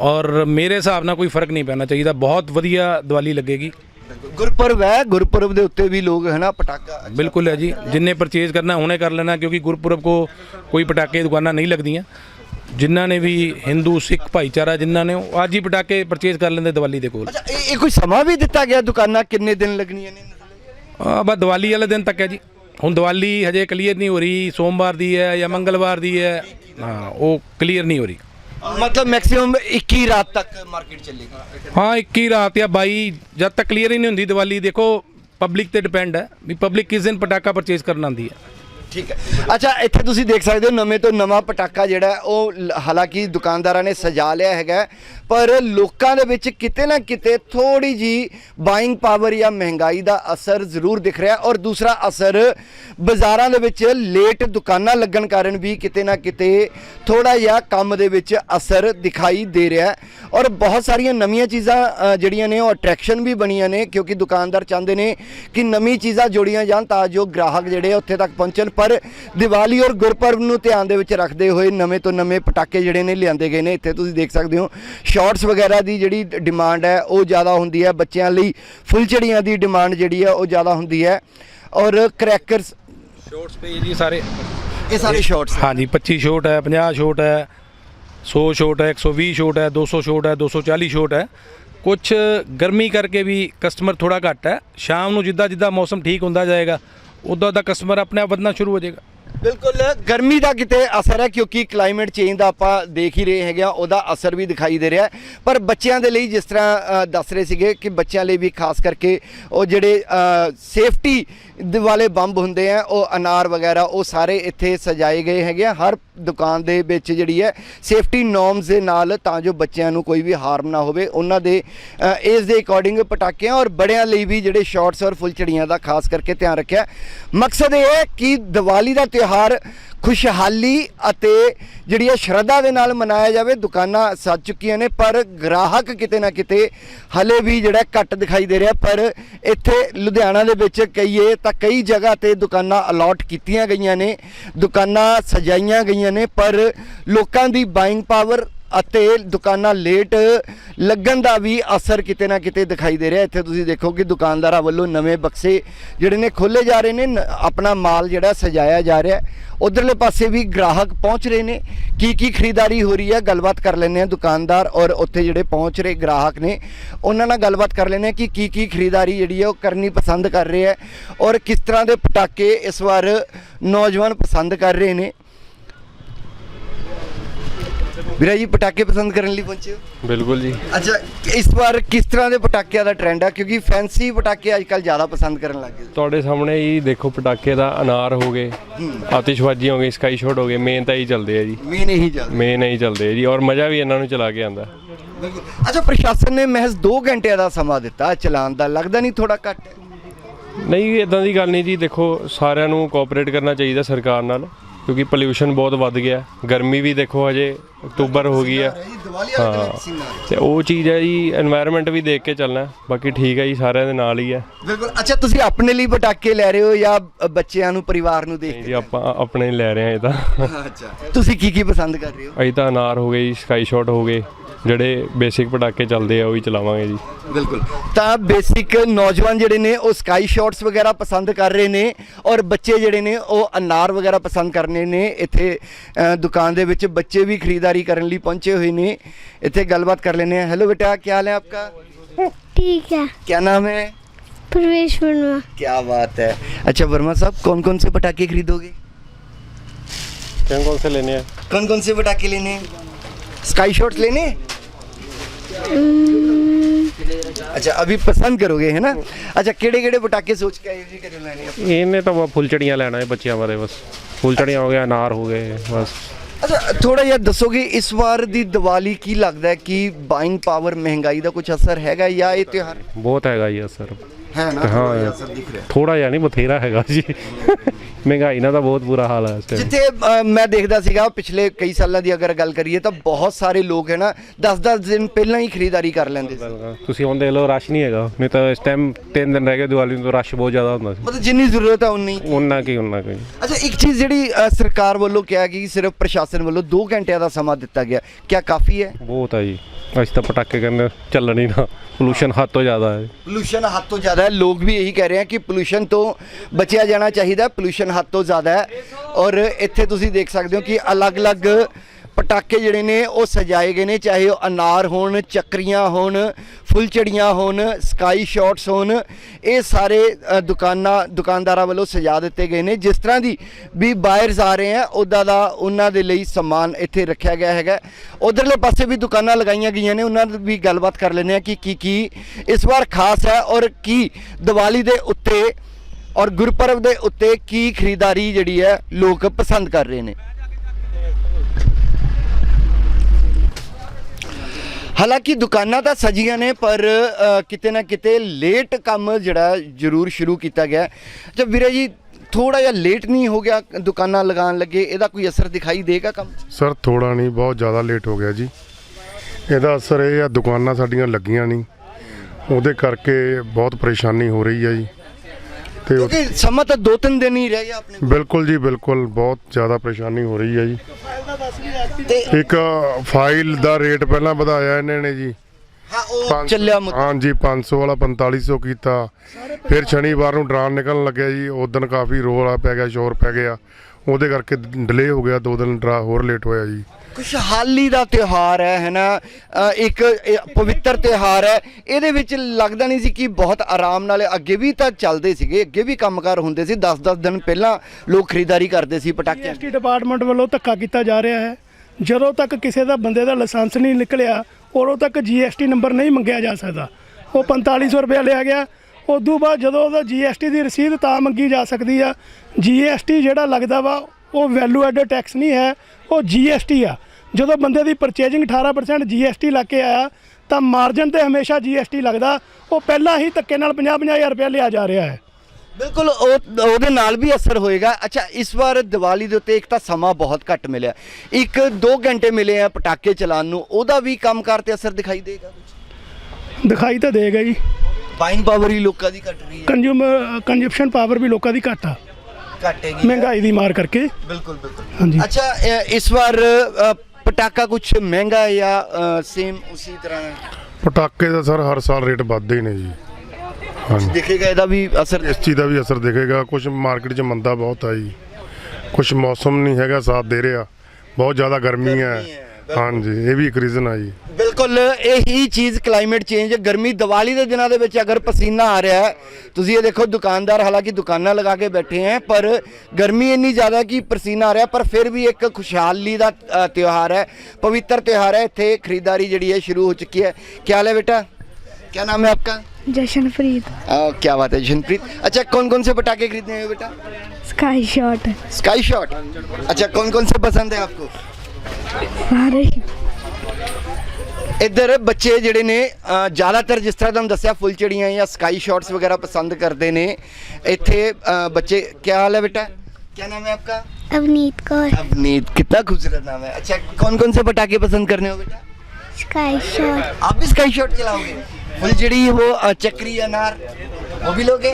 ਔਰ ਮੇਰੇ ਹਿਸਾਬ ਨਾਲ ਕੋਈ ਫ਼ਰਕ ਨਹੀਂ ਪੈਣਾ ਚਾਹੀਦਾ। ਬਹੁਤ ਵਧੀਆ ਦੀਵਾਲੀ ਲੱਗੇਗੀ। ਗੁਰਪੁਰਬ ਹੈ ਗੁਰਪੁਰਬ ਦੇ ਉੱਤੇ ਵੀ ਲੋਕ ਹੈ ਨਾ ਪਟਾਕਾ ਬਿਲਕੁਲ ਹੈ ਜੀ। ਜਿੰਨੇ ਪਰਚੇਜ਼ ਕਰਨਾ ਹੁਣੇ ਕਰ ਲੈਣਾ ਕਿਉਂਕਿ ਗੁਰਪੁਰਬ ਕੋ ਕੋਈ ਪਟਾਕੇ ਦੁਕਾਨਾਂ ਨਹੀਂ ਲੱਗਦੀਆਂ। ਜਿਨ੍ਹਾਂ ਨੇ ਵੀ ਹਿੰਦੂ ਸਿੱਖ ਭਾਈਚਾਰਾ ਜਿਨ੍ਹਾਂ ਨੇ ਉਹ ਅੱਜ ਹੀ ਪਟਾਕੇ ਪਰਚੇਜ਼ ਕਰ ਲੈਂਦੇ ਦੀਵਾਲੀ ਦੇ ਕੋਲ। ਅੱਛਾ ਇਹ ਇਹ ਕੋਈ ਸਮਾਂ ਵੀ ਦਿੱਤਾ ਗਿਆ ਦੁਕਾਨਾਂ? ਕਿੰਨੇ ਦਿਨ ਲੱਗਣੀਆਂ ਨੇ? ਆ ਬਸ ਦੀਵਾਲੀ ਵਾਲੇ ਦਿਨ ਤੱਕ ਹੈ ਜੀ। ਹੁਣ ਦੀਵਾਲੀ ਹਜੇ ਕਲੀਅਰ ਨਹੀਂ ਹੋ ਰਹੀ ਸੋਮਵਾਰ ਦੀ ਹੈ ਜਾਂ ਮੰਗਲਵਾਰ ਦੀ ਹੈ। ਹਾਂ ਉਹ ਕਲੀਅਰ ਨਹੀਂ ਹੋ ਰਹੀ। ਮਤਲਬ ਮੈਕਸਿਮਮ 21 ਰਾਤ ਤੱਕ ਮਾਰਕੀਟ ਚੱਲੇਗੀ? ਹਾਂ 21 ਰਾਤ ਜਾਂ 22 ਜਦ ਤੱਕ ਕਲੀਅਰ ਹੀ ਨਹੀਂ ਹੁੰਦੀ ਦੀਵਾਲੀ ਦੇਖੋ ਪਬਲਿਕ ਤੇ ਡਿਪੈਂਡ ਹੈ ਵੀ ਪਬਲਿਕ ਕਿਸ ਦਿਨ ਪਟਾਕਾ ਪਰਚੇਜ਼ ਕਰਨ ਆਉਂਦੀ ਹੈ। ਠੀਕ ਹੈ। ਅੱਛਾ, ਇੱਥੇ ਤੁਸੀਂ ਦੇਖ ਸਕਦੇ ਹੋ ਨਵੇਂ ਤੋਂ ਨਵਾਂ ਪਟਾਕਾ ਜਿਹੜਾ ਉਹ ਲ- ਹਾਲਾਂਕਿ ਦੁਕਾਨਦਾਰਾਂ ਨੇ ਸਜਾ ਲਿਆ ਹੈਗਾ। ਪਰ ਲੋਕਾਂ ਦੇ ਵਿੱਚ ਕਿਤੇ ਨਾ ਕਿਤੇ ਥੋੜੀ ਜੀ ਬਾਇੰਗ ਪਾਵਰ ਜਾਂ ਮਹਿੰਗਾਈ ਦਾ ਅਸਰ ਜ਼ਰੂਰ ਦਿਖ ਰਿਹਾ ਔਰ ਦੂਸਰਾ ਅਸਰ, ਬਾਜ਼ਾਰਾਂ ਦੇ ਵਿੱਚ ਲੇਟ ਦੁਕਾਨਾਂ ਲੱਗਣ ਕਾਰਨ ਵੀ ਕਿਤੇ ਨਾ ਕਿਤੇ ਥੋੜਾ ਜਿਹਾ ਕੰਮ ਦੇ ਵਿੱਚ ਅਸਰ ਦਿਖਾਈ ਦੇ ਰਿਹਾ ਔਰ ਬਹੁਤ ਸਾਰੀਆਂ ਨਵੀਆਂ ਚੀਜ਼ਾਂ ਜਿਹੜੀਆਂ ਨੇ ਉਹ ਅਟਰੈਕਸ਼ਨ ਵੀ ਬਣੀਆਂ ਨੇ, ਕਿਉਂਕਿ ਦੁਕਾਨਦਾਰ ਚਾਹੁੰਦੇ ਨੇ ਕਿ ਨਵੀਂ ਚੀਜ਼ਾਂ ਜੋੜੀਆਂ ਜਾਣ ਤਾਂ ਜੋ ਗ੍ਰਾਹਕ ਜਿਹੜੇ ਉੱਥੇ ਤੱਕ ਪਹੁੰਚਣ। ਪਰ ਦੀਵਾਲੀ ਔਰ ਗੁਰਪੁਰਬ ਨੂੰ ਧਿਆਨ ਦੇ ਵਿੱਚ ਰੱਖਦੇ ਹੋਏ ਨਵੇਂ ਤੋਂ ਨਵੇਂ ਪਟਾਕੇ ਜਿਹੜੇ ਨੇ ਲਿਆਂਦੇ ਗਏ ਨੇ। ਇੱਥੇ ਤੁਸੀਂ ਦੇਖ ਸਕਦੇ ਹੋ ਸ਼ਾਰਟਸ ਵਗੈਰਾ ਦੀ ਜਿਹੜੀ ਡਿਮਾਂਡ ਹੈ ਉਹ ਜ਼ਿਆਦਾ ਹੁੰਦੀ ਹੈ। ਬੱਚਿਆਂ ਲਈ ਫੁੱਲਝੜੀਆਂ ਦੀ ਡਿਮਾਂਡ ਜਿਹੜੀ ਹੈ ਉਹ ਜ਼ਿਆਦਾ ਹੁੰਦੀ ਹੈ। ਔਰ ਕ੍ਰੈਕਰਸ ਸ਼ੋਰਟਸ ਪੇ ਜੀ ਸਾਰੇ। ਇਹ ਸਾਰੇ ਸ਼ਾਰਟਸ ਹਾਂਜੀ 25 ਛੋਟ ਹੈ 50 ਛੋਟ ਹੈ 100 ਛੋਟ ਹੈ 120 ਛੋਟ ਹੈ 200 ਛੋਟ ਹੈ 240 ਛੋਟ ਹੈ। ਕੁਝ ਗਰਮੀ ਕਰਕੇ ਵੀ ਕਸਟਮਰ ਥੋੜਾ ਘੱਟ ਹੈ। ਸ਼ਾਮ ਨੂੰ ਜਿੱਦਾਂ ਜਿੱਦਾਂ ਮੌਸਮ ਠੀਕ ਹੁੰਦਾ ਜਾਏਗਾ ਉਦੋਂ ਦਾ ਕਸਟਮਰ ਆਪਣੇ ਆਪ ਵਧਣਾ ਸ਼ੁਰੂ ਹੋ ਜਾਏਗਾ। ਬਿਲਕੁਲ। ਗਰਮੀ ਦਾ ਕਿਤੇ ਅਸਰ ਹੈ ਕਿਉਂਕਿ ਕਲਾਈਮੇਟ ਚੇਂਜ ਦਾ ਆਪਾਂ ਦੇਖ ਹੀ ਰਹੇ ਹੈਗੇ ਆ ਉਹਦਾ ਅਸਰ ਵੀ ਦਿਖਾਈ ਦੇ ਰਿਹਾ ਪਰ ਬੱਚਿਆਂ ਦੇ ਲਈ ਜਿਸ ਤਰ੍ਹਾਂ ਦੱਸ ਰਹੇ ਸੀਗੇ ਕਿ ਬੱਚਿਆਂ ਲਈ ਵੀ ਖਾਸ ਕਰਕੇ ਉਹ ਜਿਹੜੇ ਸੇਫਟੀ ਵਾਲੇ ਬੰਬ ਹੁੰਦੇ ਆ, ਉਹ ਅਨਾਰ ਵਗੈਰਾ, ਉਹ ਸਾਰੇ ਇੱਥੇ ਸਜਾਏ ਗਏ ਹੈਗੇ ਆ। ਹਰ ਦੁਕਾਨ ਦੇ ਵਿੱਚ ਜਿਹੜੀ ਹੈ ਸੇਫਟੀ ਨੋਰਮਸ ਦੇ ਨਾਲ ਤਾਂ ਜੋ ਬੱਚਿਆਂ ਨੂੰ ਕੋਈ ਵੀ ਹਾਰਮ ਨਾ ਹੋਵੇ, ਉਹਨਾਂ ਦੇ ਏਜ ਦੇ ਅਕੋਰਡਿੰਗ ਪਟਾਕਿਆਂ ਔਰ ਬੜਿਆਂ ਲਈ ਵੀ ਜਿਹੜੇ ਸ਼ਾਰਟਸ ਔਰ ਫੁੱਲਝੜੀਆਂ ਦਾ ਖਾਸ ਕਰਕੇ ਧਿਆਨ ਰੱਖਿਆ। ਮਕਸਦ ਇਹ ਹੈ ਕਿ ਦੀਵਾਲੀ ਦਾ ਤਿਉਹਾਰ ਖੁਸ਼ਹਾਲੀ ਅਤੇ ਜਿਹੜੀ ਹੈ ਸ਼ਰਧਾ ਦੇ ਨਾਲ ਮਨਾਇਆ ਜਾਵੇ, ਦੁਕਾਨਾਂ ਸੱਜ ਚੁੱਕੀਆਂ ਨੇ, ਪਰ ਗ੍ਰਾਹਕ ਕਿਤੇ ਨਾ ਕਿਤੇ ਹਲੇ ਵੀ ਜਿਹੜਾ ਘੱਟ ਦਿਖਾਈ ਦੇ ਰਿਹਾ। ਪਰ ਇੱਥੇ ਲੁਧਿਆਣਾ ਦੇ ਵਿੱਚ ਕਹੀਏ ਤਾਂ ਕਈ ਜਗ੍ਹਾ ਤੇ ਦੁਕਾਨਾਂ ਅਲਾਟ ਕੀਤੀਆਂ ਗਈਆਂ ਨੇ, ਦੁਕਾਨਾਂ ਸਜਾਈਆਂ ਗਈਆਂ ਨੇ, ਪਰ ਲੋਕਾਂ ਦੀ ਬਾਇੰਗ ਪਾਵਰ ਅਤੇ ਦੁਕਾਨਾਂ ਲੇਟ ਲੱਗਣ ਦਾ ਵੀ ਅਸਰ ਕਿਤੇ ਨਾ ਕਿਤੇ ਦਿਖਾਈ ਦੇ ਰਿਹਾ। ਇੱਥੇ ਤੁਸੀਂ ਦੇਖੋ ਕਿ ਦੁਕਾਨਦਾਰਾਂ ਵੱਲੋਂ ਨਵੇਂ ਬਕਸੇ ਜਿਹੜੇ ਨੇ ਖੋਲੇ ਜਾ ਰਹੇ ਨੇ, ਨ- ਆਪਣਾ ਮਾਲ ਜਿਹੜਾ ਸਜਾਇਆ ਜਾ ਰਿਹਾ। ਉਧਰਲੇ ਪਾਸੇ ਵੀ ਗ੍ਰਾਹਕ ਪਹੁੰਚ ਰਹੇ ਨੇ। ਕੀ ਕੀ ਖਰੀਦਦਾਰੀ ਹੋ ਰਹੀ ਹੈ? ਗੱਲਬਾਤ ਕਰ ਲੈਂਦੇ ਆ ਦੁਕਾਨਦਾਰ ਔਰ ਉੱਥੇ ਜਿਹੜੇ ਪਹੁੰਚ ਰਹੇ ਗ੍ਰਾਹਕ ਨੇ, ਉਹਨਾਂ ਨਾਲ ਗੱਲਬਾਤ ਕਰ ਲੈਂਦੇ ਆ ਕਿ ਕੀ ਕੀ ਖਰੀਦਦਾਰੀ ਜਿਹੜੀ ਹੈ ਉਹ ਕਰਨੀ ਪਸੰਦ ਕਰ ਰਹੇ ਹੈ ਔਰ ਕਿਸ ਤਰ੍ਹਾਂ ਦੇ ਪਟਾਕੇ ਇਸ ਵਾਰ ਨੌਜਵਾਨ ਪਸੰਦ ਕਰ ਰਹੇ ਨੇ। ਵੀਰਾ ਜੀ ਪਟਾਕੇ ਪਸੰਦ ਕਰਨ ਲਈ ਪਹੁੰਚੇ ਹੋ? ਬਿਲਕੁਲ ਜੀ। ਅੱਛਾ ਇਸ ਵਾਰ ਕਿਸ ਤਰ੍ਹਾਂ ਦੇ ਪਟਾਕਿਆਂ ਦਾ ਟ੍ਰੈਂਡ ਹੈ ਕਿਉਂਕਿ ਫੈਂਸੀ ਪਟਾਕੇ ਅੱਜ ਕੱਲ ਜ਼ਿਆਦਾ ਪਸੰਦ ਕਰਨ ਲੱਗ ਗਏ। ਤੁਹਾਡੇ ਸਾਹਮਣੇ ਹੀ ਦੇਖੋ ਪਟਾਕੇ ਦਾ ਅਨਾਰ ਹੋ ਗਏ ਆਤਿਸ਼ਬਾਜ਼ੀ ਹੋ ਗਈ ਸਕਾਈ ਸ਼ਾਟ ਹੋ ਗਏ ਮੇਨ ਤਾਂ ਹੀ ਚੱਲਦੇ ਆ ਜੀ। ਮੇਨ ਇਹੀ ਚੱਲ ਮੇਨ ਹੀ ਚੱਲਦੇ ਆ ਜੀ ਔਰ ਮਜ਼ਾ ਵੀ ਇਹਨਾਂ ਨੂੰ ਚਲਾ ਕੇ ਆਂਦਾ ਅੱਛਾ ਪ੍ਰਸ਼ਾਸਨ ਨੇ ਮਹਿਜ਼ 2 ਘੰਟਿਆਂ ਦਾ ਸਮਾਂ ਦਿੱਤਾ ਚਲਾਉਣ ਦਾ। ਲੱਗਦਾ ਨਹੀਂ ਥੋੜਾ ਘੱਟ। ਨਹੀਂ ਇਦਾਂ ਦੀ ਗੱਲ ਨਹੀਂ ਜੀ ਦੇਖੋ ਸਾਰਿਆਂ ਨੂੰ ਕੋਆਪਰੇਟ ਕਰਨਾ ਚਾਹੀਦਾ ਸਰਕਾਰ ਨਾਲ। ਕਿਉਂਕਿ ਪੋਲੂਸ਼ਨ ਬਹੁਤ ਵੱਧ ਗਿਆ। ਗਰਮੀ ਵੀ ਦੇਖੋ ਹਜੇ ਅਕਤੂਬਰ ਹੋ ਗਈ ਆ। ਤੇ ਉਹ ਚੀਜ਼ ਹੈ ਜੀ এনवायरमेंट ਵੀ ਦੇਖ ਕੇ ਚੱਲਣਾ। ਬਾਕੀ ਠੀਕ ਹੈ ਜੀ ਸਾਰਿਆਂ ਦੇ ਨਾਲ ਹੀ ਹੈ। ਬਿਲਕੁਲ। ਅੱਛਾ ਤੁਸੀਂ ਆਪਣੇ ਲਈ ਪਟਾਕੇ ਲੈ ਰਹੇ ਹੋ ਜਾਂ ਬੱਚਿਆਂ ਨੂੰ ਪਰਿਵਾਰ ਨੂੰ ਦੇਖ ਜੀ ਆਪਾਂ ਆਪਣੇ ਲੈ ਰਹੇ ਹਾਂ ਇਹ ਤਾਂ। ਅੱਛਾ। ਤੁਸੀਂ ਕੀ ਕੀ ਪਸੰਦ ਕਰ ਰਹੇ ਹੋ? ਅਜੇ ਤਾਂ ਅਨਾਰ ਹੋ ਗਏ ਜੀ ਸਕਾਈ ਸ਼ਾਟ ਹੋ ਗਏ। ਜਿਹੜੇ ਬੇਸਿਕ ਪਟਾਕੇ ਚੱਲਦੇ ਆ ਉਹ ਵੀ ਚਲਾਵਾਂਗੇ ਜੀ ਬਿਲਕੁਲ ਤਾਂ ਬੇਸਿਕ ਨੌਜਵਾਨ ਜਿਹੜੇ ਨੇ ਉਹ ਸਕਾਈ ਸ਼ਾਟਸ ਵਗੈਰਾ ਪਸੰਦ ਕਰ ਰਹੇ ਨੇ ਔਰ ਬੱਚੇ ਜਿਹੜੇ ਨੇ ਉਹ ਅਨਾਰ ਵਗੈਰਾ ਪਸੰਦ ਕਰਨੇ ਨੇ ਇੱਥੇ ਅ, ਦੁਕਾਨ ਦੇ ਵਿੱਚ ਬੱਚੇ ਵੀ ਖਰੀਦਦਾਰੀ ਕਰਨ ਲਈ ਪਹੁੰਚੇ ਹੋਏ ਨੇ ਇੱਥੇ ਗੱਲਬਾਤ ਕਰ ਲੈਂਦੇ हैं हेलो बेटा क्या हाल है आपका ठीक है क्या नाम है प्रवेश वर्मा क्या बात है अच्छा वर्मा साहब कौन कौन से पटाखे खरीदोगे ਕੌਣ ਕੌਣ ਸੇ ਲੈਣੇ ਆ कौन कौन से पटाखे लेने स्काई शॉट्स लेने अच्छा अभी पसंद करोगे है ना अच्छा केड़े केड़े पटाखे सोच के आए हो जी करो लेने आप? ਇਹਨੇ ਤਾਂ ਬਸ ਫੁੱਲਚੜੀਆਂ ਲੈਣਾ ਹੈ ਬੱਚਿਆਂ ਬਾਰੇ ਬਸ ਫੁੱਲਚੜੀਆਂ ਹੋ ਗਿਆ ਅਨਾਰ ਹੋ ਗਏ ਬਸ ਅੱਛਾ ਥੋੜਾ ਜਿਹਾ ਦੱਸੋਗੇ ਇਸ ਵਾਰ ਦੀ ਦੀਵਾਲੀ ਕੀ ਲੱਗਦਾ ਹੈ ਕਿ ਬਾਇੰਗ ਪਾਵਰ ਮਹਿੰਗਾਈ ਦਾ ਕੁਝ ਅਸਰ ਹੈਗਾ ਜਾਂ ਇਹ ਤਿਉਹਾਰ ਬਹੁਤ ਹੈਗਾ ਜੀ ਅਸਰ ਹੈ ਨਾ ਹਾਂ ਥੋੜ੍ਹਾ ਜਿਹਾ ਯਾਰ। ਅਸਰ ਦਿਖ ਰਿਹਾ। ਥੋੜਾ ਜਿਹਾ ਨਹੀਂ ਬਥੇਰਾ ਹੈਗਾ ਜੀ। ਮਹਿੰਗਾਈ ਨਾਲ ਤਾਂ ਬਹੁਤ ਬੁਰਾ ਹਾਲ ਹੈ ਇਸ ਟਾਈਮ ਜਿੱਥੇ ਅ, ਮੈਂ ਦੇਖਦਾ ਸੀਗਾ ਪਿਛਲੇ ਕਈ ਸਾਲਾਂ ਦੀ ਅਗਰ ਗੱਲ ਕਰੀਏ ਤਾਂ ਬਹੁਤ ਸਾਰੇ ਲੋਕ ਹੈ ਨਾ 10-10 ਦਿਨ ਪਹਿਲਾਂ ਹੀ ਖਰੀਦਦਾਰੀ ਕਰ ਲੈਂਦੇ ਸੀ। ਤੁਸੀਂ ਹੁਣ ਦੇਖ ਲਓ ਰਸ਼ ਨਹੀਂ ਹੈਗਾ। ਨਹੀਂ ਤਾਂ ਇਸ ਟਾਈਮ ਤਿੰਨ ਦਿਨ ਰਹਿ ਗਏ ਦੀਵਾਲੀ ਨੂੰ ਤਾਂ ਰਸ਼ ਬਹੁਤ ਜ਼ਿਆਦਾ ਹੁੰਦਾ ਸੀ। ਮਤਲਬ ਜਿੰਨੀ ਜ਼ਰੂਰਤ ਹੈ ਉਨੀ। ਉਹਨਾਂ ਕੀ ਉਹਨਾਂ ਕੀ ਅੱਛਾ ਇੱਕ ਚੀਜ਼ ਜਿਹੜੀ ਅ, ਸਰਕਾਰ ਵੱਲੋਂ ਕਿਹਾ ਗਈ ਸਿਰਫ ਪ੍ਰਸ਼ਾਸਨ ਵੱਲੋਂ 2 ਘੰਟਿਆਂ ਦਾ ਸਮਾਂ ਦਿੱਤਾ ਗਿਆ ਕੀ ਕਾਫੀ ਹੈ? ਬਹੁਤ ਹੈ ਜੀ। ਅਸੀਂ ਤਾਂ ਪਟਾਕੇ ਕਹਿੰਦੇ ਚੱਲਣ ਹੀ ਨਾ। ਪੋਲੂਸ਼ਨ ਹੱਦ ਤੋਂ ਜ਼ਿਆਦਾ ਹੈ। ਪੋਲੂਸ਼ਨ ਹੱਦ ਤੋਂ ਜ਼ਿਆਦਾ ਹੈ। ਲੋਕ ਵੀ ਇਹੀ ਕਹਿ ਰਹੇ ਆ ਕਿ ਪੋਲੂਸ਼ਨ ਤੋਂ ਬਚਿਆ ਜਾਣਾ ਚਾਹੀਦਾ। ਪੋਲੂਸ਼ਨ ਹੱਦ ਤੋਂ ਜ਼ਿਆਦਾ ਹੈ। ਔਰ ਇੱਥੇ ਤੁਸੀਂ ਦੇਖ ਸਕਦੇ ਹੋ ਕਿ ਅਲੱਗ-ਅਲੱਗ ਪਟਾਕੇ ਜਿਹੜੇ ਨੇ ਉਹ ਸਜਾਏ ਗਏ ਨੇ, ਚਾਹੇ ਉਹ ਅਨਾਰ ਹੋਣ, ਚੱਕਰੀਆਂ ਹੋਣ ਫੁੱਲਚੜੀਆਂ ਹੋਣ, ਸਕਾਈ ਸ਼ਾਟਸ ਹੋਣ, ਇਹ ਸਾਰੇ ਦੁਕਾਨਾਂ, ਦੁਕਾਨਦਾਰਾਂ ਵੱਲੋਂ ਸਜਾ ਦਿੱਤੇ ਗਏ ਨੇ। ਜਿਸ ਤਰ੍ਹਾਂ ਦੀ ਵੀ ਬਾਇਰਸ ਆ ਰਹੇ ਆ ਉੱਦਾਂ ਦਾ ਉਹਨਾਂ ਦੇ ਲਈ ਸਮਾਨ ਇੱਥੇ ਰੱਖਿਆ ਗਿਆ ਹੈਗਾ। ਉਧਰਲੇ ਪਾਸੇ ਵੀ ਦੁਕਾਨਾਂ ਲਗਾਈਆਂ ਗਈਆਂ ਨੇ, ਉਹਨਾਂ ਦੀ ਵੀ ਗੱਲਬਾਤ ਕਰ ਲੈਂਦੇ ਆ ਕਿ ਕੀ ਕੀ ਇਸ ਵਾਰ ਖਾਸ ਹੈ ਔਰ ਕੀ ਦੀਵਾਲੀ ਦੇ ਉੱਤੇ ਔਰ ਗੁਰਪੁਰਬ ਦੇ ਉੱਤੇ ਕੀ ਖਰੀਦਦਾਰੀ ਜਿਹੜੀ ਹੈ ਲੋਕ ਪਸੰਦ ਕਰ ਰਹੇ ਨੇ। ਹਾਲਾਂਕਿ ਦੁਕਾਨਾਂ ਤਾਂ ਸਜੀਆਂ ਨੇ ਪਰ ਅ, ਕਿਤੇ ਨਾ ਕਿਤੇ ਲੇਟ ਕੰਮ ਜਿਹੜਾ ਜ਼ਰੂਰ ਸ਼ੁਰੂ ਕੀਤਾ ਗਿਆ ਅੱਛਾ ਵੀਰੇ ਜੀ ਥੋੜਾ ਜਿਹਾ ਲੇਟ ਨਹੀਂ ਹੋ ਗਿਆ ਦੁਕਾਨਾਂ ਲਗਾਉਣ ਲੱਗੇ? ਇਹਦਾ ਕੋਈ ਅਸਰ ਦਿਖਾਈ ਦੇਗਾ ਕੰਮ? ਸਰ ਥੋੜਾ ਨਹੀਂ ਬਹੁਤ ਜ਼ਿਆਦਾ ਲੇਟ ਹੋ ਗਿਆ ਜੀ। ਇਹਦਾ ਅਸਰ ਇਹ ਆ ਦੁਕਾਨਾਂ ਸਾਡੀਆਂ ਲੱਗੀਆਂ ਨਹੀਂ। ਉਹਦੇ ਕਰਕੇ ਬਹੁਤ ਪਰੇਸ਼ਾਨੀ ਹੋ ਰਹੀ ਹੈ ਜੀ। ਤੇ ਉਹ- ਕਿਉਂਕਿ ਸਮਾਂ ਤਾਂ ਦੋ ਤਿੰਨ ਦਿਨ ਹੀ ਰਹਿ ਗਿਆ ਆਪਣੇ ਕੋਲ। ਬਿਲਕੁਲ ਜੀ ਬਿਲਕੁਲ। ਬਹੁਤ ਜ਼ਿਆਦਾ ਪਰੇਸ਼ਾਨੀ ਹੋ ਰਹੀ ਹੈ ਜੀ। ਤੇ ਇੱਕ ਫਾਈਲ ਦਾ ਰੇਟ ਪਹਿਲਾਂ ਵਧਾਇਆ ਇਹਨਾਂ ਨੇ ਜੀ। ਹਾਂ ਉਹ ਪੰਜ- ਚੱਲਿਆ ਮੁੱਦਾ। ਹਾਂਜੀ 500 ਵਾਲਾ 4500 ਕੀਤਾ। ਫਿਰ ਸ਼ਨੀਵਾਰ ਨੂੰ ਡਰਾਨ ਨਿਕਲਣ ਲੱਗਿਆ ਜੀ। ਉਸ ਦਿਨ ਕਾਫੀ ਰੋਲਾ ਪੈ ਗਿਆ ਸ਼ੋਰ ਪੈ ਗਿਆ। ਉਹਦੇ ਕਰਕੇ ਡਿਲੇ ਹੋ ਗਿਆ ਦੋ ਦਿਨ ਡਰਾ ਹੋਰ ਲੇਟ ਹੋਇਆ ਜੀ। ਖੁਸ਼ਹਾਲੀ ਦਾ ਤਿਉਹਾਰ ਹੈ ਹੈ ਨਾ? ਅ, ਇੱਕ ਇਹ ਪਵਿੱਤਰ ਤਿਉਹਾਰ ਹੈ। ਇਹਦੇ ਵਿੱਚ ਲੱਗਦਾ ਨਹੀਂ ਸੀ ਕਿ ਬਹੁਤ ਆਰਾਮ ਨਾਲ ਅੱਗੇ ਵੀ ਤਾਂ ਚੱਲਦੇ ਸੀਗੇ ਅੱਗੇ ਵੀ ਕੰਮਕਾਰ ਹੁੰਦੇ ਸੀ। 10-10 ਦਿਨ ਪਹਿਲਾਂ ਲੋਕ ਖਰੀਦਦਾਰੀ ਕਰਦੇ ਸੀ ਪਟਾਕਿਆਂ ਦੀ ਜੀਐਸਟੀ ਡਿਪਾਰਟਮੈਂਟ ਵੱਲੋਂ ਧੱਕਾ ਕੀਤਾ ਜਾ ਰਿਹਾ ਹੈ। ਜਦੋਂ ਤੱਕ ਕਿਸੇ ਦਾ ਬੰਦੇ ਦਾ ਲਾਇਸੈਂਸ ਨਹੀਂ ਨਿਕਲਿਆ ਉਦੋਂ ਤੱਕ ਜੀਐਸਟੀ ਨੰਬਰ ਨਹੀਂ ਮੰਗਿਆ ਜਾ ਸਕਦਾ। ਉਹ 4500 ਰੁਪਏ ਲਿਆ ਗਿਆ ਉਦੋਂ ਬਾਅਦ ਜਦੋਂ ਉਹਦਾ ਜੀਐਸਟੀ ਦੀ ਰਸੀਦ ਤਾਂ ਮੰਗੀ ਜਾ ਸਕਦੀ ਆ ਜੀਐਸਟੀ ਜਿਹੜਾ ਲੱਗਦਾ ਵਾ ਉਹ ਵੈਲਿਊ ਐਡਡ ਟੈਕਸ ਨਹੀਂ ਹੈ ਉਹ ਜੀਐਸਟੀ ਆ। ਜਦੋਂ ਬੰਦੇ ਦੀ ਪਰਚੇਜਿੰਗ 18% ਜੀਐਸਟੀ ਲੱਗ ਕੇ ਆਇਆ ਤਾਂ ਮਾਰਜਨ ਤੇ ਹਮੇਸ਼ਾ ਜੀਐਸਟੀ ਲੱਗਦਾ ਉਹ ਪਹਿਲਾਂ ਹੀ ਧੱਕੇ ਨਾਲ 50-50000 ਰੁਪਏ ਲਿਆ ਜਾ ਰਿਹਾ ਹੈ। ਬਿਲਕੁਲ ਉਹ ਉਹਦੇ ਨਾਲ ਵੀ ਅਸਰ ਹੋਏਗਾ। ਅੱਛਾ ਇਸ ਵਾਰ ਦੀਵਾਲੀ ਦੇ ਉੱਤੇ ਇੱਕ ਤਾਂ ਸਮਾਂ ਬਹੁਤ ਘੱਟ ਮਿਲਿਆ। ਇੱਕ 2 ਘੰਟੇ ਮਿਲੇ ਆ ਪਟਾਕੇ ਚਲਾਉਣ ਨੂੰ। ਉਹਦਾ ਵੀ ਕੰਮਕਾਰ ਤੇ ਅਸਰ ਦਿਖਾਈ ਦੇਗਾ ਦਿਖਾਈ ਤਾਂ ਦੇਗਾ ਜੀ। ਬਾਇੰਗ ਪਾਵਰ ਹੀ ਲੋਕਾਂ ਦੀ ਘਟ ਰਹੀ ਹੈ। ਕੰਜ਼ਿਊਮਰ ਕੰਜ਼ੰਪਸ਼ਨ ਪਾਵਰ ਵੀ ਲੋਕਾਂ ਦੀ ਘੱਟ ਆ। ਘਟੇਗੀ ਮਹਿੰਗਾਈ ਦੀ ਮਾਰ ਕਰਕੇ। ਬਿਲਕੁਲ ਬਿਲਕੁਲ। ਹਾਂਜੀ। ਅੱਛਾ ਇਸ ਵਾਰ ਅ, ਪਟਾਕਾ ਕੁਝ ਮਹਿੰਗਾ ਹੈ ਜਾਂ ਸੇਮ ਉਸੇ ਤਰ੍ਹਾਂ? ਪਟਾਕੇ ਦਾ ਸਰ ਹਰ ਸਾਲ ਰੇਟ ਵੱਧਦੇ ਹੀ ਨੇ ਜੀ। ਹਾਂਜੀ। ਦਿਖੇਗਾ ਇਹਦਾ ਵੀ ਅਸਰ? ਇਸ ਚੀਜ਼ ਦਾ ਵੀ ਅਸਰ ਦਿਖੇਗਾ। ਕੁਝ ਮਾਰਕੀਟ 'ਚ ਮੰਦਾ ਬਹੁਤ ਆ ਜੀ। ਕੁਝ ਮੌਸਮ ਨਹੀਂ ਹੈਗਾ ਸਾਥ ਦੇ ਰਿਹਾ। ਬਹੁਤ ਜ਼ਿਆਦਾ ਗਰਮੀ ਹੈ। ਹਾਂਜੀ ਇਹ ਵੀ ਇੱਕ ਰੀਜ਼ਨ ਆ ਜੀ ਬਿਲਕੁਲ ਇਹੀ ਚੀਜ਼ ਕਲਾਈਮੇਟ ਚੇਂਜ ਗਰਮੀ ਦੀਵਾਲੀ ਦੇ ਦਿਨਾਂ ਦੇ ਵਿੱਚ ਅਗਰ ਪਸੀਨਾ ਆ ਰਿਹਾ ਹੈ ਤੁਸੀਂ ਇਹ ਦੇਖੋ ਦੁਕਾਨਦਾਰ ਹਾਲਾਂਕਿ ਦੁਕਾਨਾਂ ਲਗਾ ਕੇ ਬੈਠੇ ਹੈ ਪਰ ਗਰਮੀ ਇੰਨੀ ਜ਼ਿਆਦਾ ਹੈ ਕਿ ਪਸੀਨਾ ਆ ਰਿਹਾ ਪਰ ਫਿਰ ਵੀ ਇੱਕ ਖੁਸ਼ਹਾਲੀ ਦਾ ਅ, ਤਿਉਹਾਰ ਹੈ ਪਵਿੱਤਰ ਤਿਉਹਾਰ ਹੈ ਇੱਥੇ ਖਰੀਦਦਾਰੀ ਜਿਹੜੀ ਹੈ ਸ਼ੁਰੂ ਹੋ ਚੁੱਕੀ ਹੈ ਕੀ ਹਾਲ ਹੈ बेटा क्या नाम है आपका जशनप्रीत आ, क्या बात है जनप्रीत अच्छा कौन कौन से पटाखे खरीदने हैं बेटा स्काई शॉट स्काई शॉट अच्छा कौन कौन से पसंद है आपको सारे ਇੱਧਰ ਬੱਚੇ ਜਿਹੜੇ ਨੇ ਅ, ਜ਼ਿਆਦਾਤਰ ਜਿਸ ਤਰ੍ਹਾਂ ਤੁਹਾਨੂੰ ਦੱਸਿਆ ਫੁੱਲਚੜੀਆਂ ਜਾਂ ਸਕਾਈ ਸ਼ਾਟਸ ਵਗੈਰਾ ਪਸੰਦ ਕਰਦੇ ਨੇ ਇੱਥੇ ਅ, ਬੱਚੇ ਕੀ ਹਾਲ ਹੈ ਬੇਟਾ क्या नाम है आपका अवनीत कौर अवनीत कितना खूबसूरत नाम है अच्छा कौन कौन से पटाखे पसंद करने हो बेटा स्काई शॉट आप भी स्काई शॉट चलाओगे ਫੁਲਝੜੀ ਉਹ ਚੱਕਰੀ ਅਨਾਰ ਉਹ ਵੀ ਲੋਗੇ?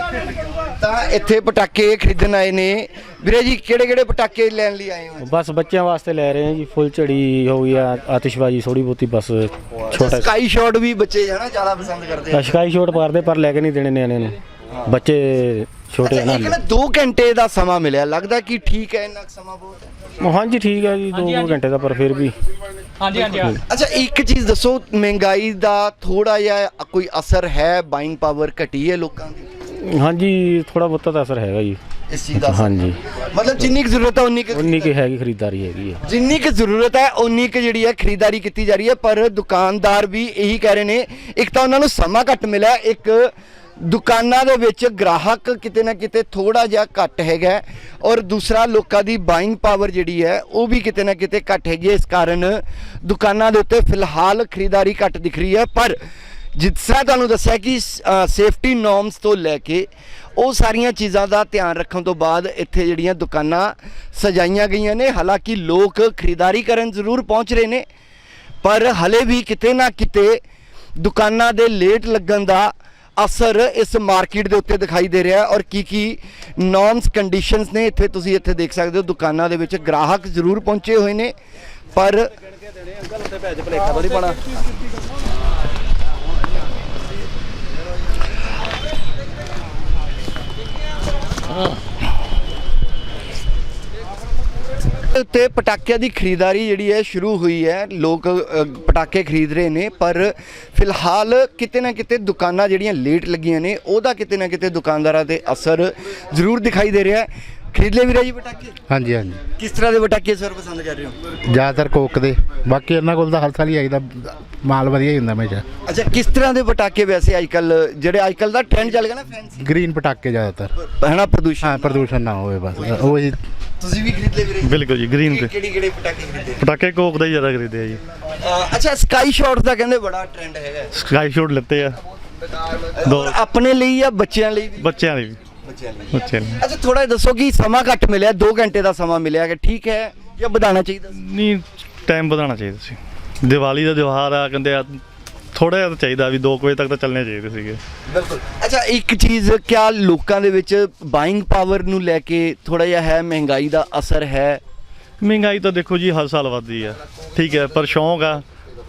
ਤਾਂ ਇੱਥੇ ਪਟਾਕੇ ਖਰੀਦਣ ਆਏ ਨੇ। ਵੀਰੇ ਜੀ ਕਿਹੜੇ ਕਿਹੜੇ ਪਟਾਕੇ ਲੈਣ ਲਈ ਆਏ ਹੋ? ਬਸ ਬੱਚਿਆਂ ਵਾਸਤੇ ਲੈ ਰਹੇ ਹਾਂ ਜੀ ਫੁੱਲ ਝੜੀ ਹੋਈ ਆ ਆਤਿਸ਼ਬਾਜ਼ੀ ਥੋੜੀ ਬੋਤੀ ਬਸ ਛੋਟਾ ਸਕਾਈ ਸ਼ਾਟ ਵੀ ਬੱਚੇ ਹਨਾ ਜ਼ਿਆਦਾ ਪਸੰਦ ਕਰਦੇ ਆ। ਸਕਾਈ ਸ਼ਾਟ ਮਾਰਦੇ ਪਰ ਲੈ ਕੇ ਨਹੀਂ ਦੇਣੇ ਨਿਆਣੇ ਨੂੰ। ਬੱਚੇ ਛੋਟੇ ਆ ਨਾ ਨਾ 2 ਘੰਟੇ ਦਾ ਸਮਾਂ ਮਿਲਿਆ। ਲੱਗਦਾ ਕਿ ਠੀਕ ਹੈ ਇੰਨਾ ਕੁ ਸਮਾਂ ਬਹੁਤ ਹੈ। ਉਹ ਹਾਂਜੀ ਠੀਕ ਹੈ ਜੀ 2 ਘੰਟੇ ਦਾ ਪਰ ਫਿਰ ਵੀ। ਅੱਛਾ ਇੱਕ ਚੀਜ਼ ਦੱਸੋ ਮਹਿੰਗਾਈ ਦਾ ਥੋੜਾ ਜਿਹਾ ਕੋਈ ਅਸਰ ਹੈ? ਬਾਇੰਗ ਪਾਵਰ ਘਟੀ ਹੈ ਲੋਕਾਂ ਦੀ? ਹਾਂਜੀ ਥੋੜਾ ਬਹੁਤਾ ਤਾਂ ਅਸਰ ਹੈਗਾ ਜੀ। ਇਸ ਚੀਜ਼ ਦਾ ਅਸਰ? ਹਾਂਜੀ। ਮਤਲਬ ਜਿੰਨੀ ਕੁ ਜ਼ਰੂਰਤ ਹੈ ਉਨੀ ਕੁ ਉਨੀ ਕੀ ਹੈਗੀ ਖਰੀਦਦਾਰੀ ਹੈਗੀ ਹੈ। ਜਿੰਨੀ ਕੁ ਜ਼ਰੂਰਤ ਹੈ ਉਨੀ ਕੁ ਜਿਹੜੀ ਹੈ ਖਰੀਦਦਾਰੀ ਕੀਤੀ ਜਾ ਰਹੀ ਹੈ। ਪਰ ਦੁਕਾਨਦਾਰ ਵੀ ਇਹੀ ਕਹਿ ਰਹੇ ਨੇ ਇੱਕ ਤਾਂ ਉਹਨਾਂ ਨੂੰ ਸਮਾਂ ਘੱਟ ਮਿਲਿਆ ਇੱਕ ਦੁਕਾਨਾਂ ਦੇ ਵਿੱਚ ਗ੍ਰਾਹਕ ਕਿਤੇ ਨਾ ਕਿਤੇ ਥੋੜਾ ਜਿਹਾ ਘੱਟ ਹੈਗਾ ਔਰ ਦੂਸਰਾ ਲੋਕਾਂ ਦੀ ਬਾਇੰਗ ਪਾਵਰ ਜਿਹੜੀ ਹੈ, ਉਹ ਵੀ ਕਿਤੇ ਨਾ ਕਿਤੇ ਘੱਟ ਹੈਗੀ ਹੈ। ਇਸ ਕਾਰਨ ਦੁਕਾਨਾਂ ਦੇ ਉੱਤੇ ਫਿਲਹਾਲ ਖਰੀਦਦਾਰੀ ਘੱਟ ਦਿਖ ਰਹੀ ਹੈ। ਪਰ ਜਿਸ ਤਰ੍ਹਾਂ ਤੁਹਾਨੂੰ ਦੱਸਿਆ ਕਿ ਸੇਫਟੀ ਨੋਰਮਸ ਤੋਂ ਲੈ ਕੇ ਉਹ ਸਾਰੀਆਂ ਚੀਜ਼ਾਂ ਦਾ ਧਿਆਨ ਰੱਖਣ ਤੋਂ ਬਾਅਦ ਇੱਥੇ ਜਿਹੜੀਆਂ ਦੁਕਾਨਾਂ ਸਜਾਈਆਂ ਗਈਆਂ ਨੇ, ਹਾਲਾਂਕਿ ਲੋਕ ਖਰੀਦਦਾਰੀ ਕਰਨ ਜ਼ਰੂਰ ਪਹੁੰਚ ਰਹੇ ਨੇ, ਪਰ ਹਲੇ ਵੀ ਕਿਤੇ ਨਾ ਕਿਤੇ ਦੁਕਾਨਾਂ ਦੇ ਲੇਟ ਲੱਗਣ ਦਾ ਅਸਰ ਇਸ ਮਾਰਕੀਟ ਦੇ ਉੱਤੇ ਦਿਖਾਈ ਦੇ ਰਿਹਾ ਔਰ ਕੀ ਕੀ ਨੋਰਮਸ ਕੰਡੀਸ਼ਨਸ ਨੇ ਇੱਥੇ ਤੁਸੀਂ ਇੱਥੇ ਦੇਖ ਸਕਦੇ ਹੋ, ਦੁਕਾਨਾਂ ਦੇ ਵਿੱਚ ਗ੍ਰਾਹਕ ਜ਼ਰੂਰ ਪਹੁੰਚੇ ਹੋਏ ਨੇ, ਪਰ ਉੱਤੇ ਪਟਾਕਿਆਂ ਦੀ ਖਰੀਦਦਾਰੀ ਜਿਹੜੀ ਹੈ ਸ਼ੁਰੂ ਹੋਈ ਹੈ। ਲੋਕ ਪਟਾਕੇ ਖਰੀਦ ਰਹੇ ਨੇ, ਪਰ ਫਿਲਹਾਲ ਕਿਤੇ ਨਾ ਕਿਤੇ ਦੁਕਾਨਾਂ ਜਿਹੜੀਆਂ ਲੇਟ ਲੱਗੀਆਂ ਨੇ, ਉਹਦਾ ਕਿਤੇ ਨਾ ਕਿਤੇ ਦੁਕਾਨਦਾਰਾਂ ਤੇ ਅਸਰ ਜ਼ਰੂਰ ਦਿਖਾਈ ਦੇ ਰਿਹਾ ਹੈ। ਖਰੀਦ ਲਏ ਵੀਰੇ ਜੀ ਪਟਾਕੇ? ਹਾਂਜੀ ਹਾਂਜੀ। ਕਿਸ ਤਰ੍ਹਾਂ ਦੇ ਪਟਾਕੇ ਸਰ ਪਸੰਦ ਕਰ ਰਹੇ ਹੋ? ਜ਼ਿਆਦਾਤਰ ਕੋਕ ਦੇ। ਬਾਕੀ ਇਹਨਾਂ ਕੋਲ ਤਾਂ ਹਰ ਸਾਲ ਹੀ ਆਈਦਾ। ਮਾਲ ਵਧੀਆ ਹੀ ਹੁੰਦਾ ਹਮੇਸ਼ਾ। ਅੱਛਾ ਕਿਸ ਤਰ੍ਹਾਂ ਦੇ ਪਟਾਕੇ ਵੈਸੇ ਅੱਜਕੱਲ ਜਿਹੜੇ ਅੱਜਕੱਲ ਦਾ ਟ੍ਰੈਂਡ ਚੱਲ ਗਿਆ ਨਾ ਫੈਂਸੀ ਗ੍ਰੀਨ ਪਟਾਕੇ ਜ਼ਿਆਦਾਤਰ। ਹੈ ਨਾ ਪ੍ਰਦੂਸ਼ਣ? ਹਾਂ ਪ੍ਰਦੂਸ਼ਣ ਨਾ ਹੋਵੇ ਬਸ। ਉਹ ਹੀ ਤੁਸੀਂ ਵੀ ਖਰੀਦ ਲਏ ਵੀਰੇ ਬਿਲਕੁਲ ਜੀ ਗ੍ਰੀਨ ਤੇ। ਕਿਹੜੀ ਕਿਹੜੇ ਪਟਾਕੇ ਖਰੀਦੇ? ਪਟਾਕੇ ਕੋਕ ਦਾ ਹੀ ਜ਼ਿਆਦਾ ਖਰੀਦੇ ਆ ਜੀ। ਅ, ਅੱਛਾ ਸਕਾਈ ਸ਼ਾਟ ਦਾ ਕਹਿੰਦੇ ਬੜਾ ਟ੍ਰੈਂਡ ਹੈਗਾ। ਸਕਾਈ ਸ਼ੋਟ ਲਿੱਤੇ ਆ। ਦੋ ਆਪਣੇ ਲਈ ਜਾਂ ਬੱਚਿਆਂ ਲਈ ਵੀ? ਬੱਚਿਆਂ ਲਈ ਵੀ। ਅੱਛਾ ਥੋੜਾ ਦੱਸੋ ਕਿ ਸਮਾਂ ਘੱਟ ਮਿਲਿਆ 2 ਘੰਟੇ ਦਾ ਸਮਾਂ ਮਿਲਿਆ ਕਿ ਠੀਕ ਹੈ ਜਾਂ ਵਧਾਉਣਾ ਚਾਹੀਦਾ ਸੀ? ਨਹੀਂ ਟਾਈਮ ਵਧਾਉਣਾ ਚਾਹੀਦਾ ਸੀ। ਦੀਵਾਲੀ ਦਾ ਤਿਉਹਾਰ ਆ ਕਹਿੰਦੇ ਆ ਥੋੜਾ ਜਿਹਾ ਤਾਂ ਚਾਹੀਦਾ ਵੀ 2 ਵਜੇ ਤੱਕ ਤਾਂ ਚੱਲਣੇ ਚਾਹੀਦੇ ਸੀਗੇ। ਬਿਲਕੁਲ। ਅੱਛਾ ਇੱਕ ਚੀਜ਼ ਕਿਆ ਲੋਕਾਂ ਦੇ ਵਿੱਚ ਬਾਇੰਗ ਪਾਵਰ ਨੂੰ ਲੈ ਕੇ ਥੋੜਾ ਜਿਹਾ ਹੈ ਮਹਿੰਗਾਈ ਦਾ ਅਸਰ ਹੈ? ਮਹਿੰਗਾਈ ਤਾਂ ਦੇਖੋ ਜੀ ਹਰ ਸਾਲ ਵੱਧਦੀ ਆ। ਠੀਕ ਹੈ ਪਰ ਸ਼ੌਂਕ ਆ।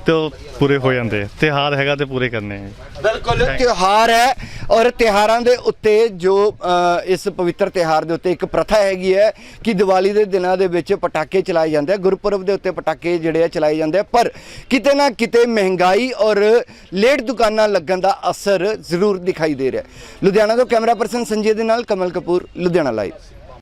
ਤੇ ਉਹ ਪੂਰੇ ਹੋ ਜਾਂਦੇ ਆ। ਤਿਉਹਾਰ ਹੈਗਾ ਤੇ ਪੂਰੇ ਕਰਨੇ ਆ ਬਿਲਕੁਲ ਤਿਉਹਾਰ ਹੈ ਔਰ ਤਿਉਹਾਰਾਂ ਦੇ ਉੱਤੇ ਜੋ ਅ, ਇਸ ਪਵਿੱਤਰ ਤਿਉਹਾਰ ਦੇ ਉੱਤੇ ਇੱਕ ਪ੍ਰਥਾ ਹੈਗੀ ਹੈ ਕਿ ਦੀਵਾਲੀ ਦੇ ਦਿਨਾਂ ਦੇ ਵਿੱਚ ਪਟਾਕੇ ਚਲਾਏ ਜਾਂਦੇ ਆ ਗੁਰਪੁਰਬ ਦੇ ਉੱਤੇ ਪਟਾਕੇ ਜਿਹੜੇ ਆ ਚਲਾਏ ਜਾਂਦੇ ਆ ਪਰ ਕਿਤੇ ਨਾ ਕਿਤੇ ਮਹਿੰਗਾਈ ਔਰ ਲੇਟ ਦੁਕਾਨਾਂ ਲੱਗਣ ਦਾ ਅਸਰ ਜ਼ਰੂਰ ਦਿਖਾਈ ਦੇ ਰਿਹਾ ਹੈ। ਲੁਧਿਆਣਾ ਤੋਂ ਕੈਮਰਾ ਪਰਸਨ ਸੰਜੇ ਦੇ ਨਾਲ ਕਮਲ ਕਪੂਰ ਲੁਧਿਆਣਾ ਲਾਈਵ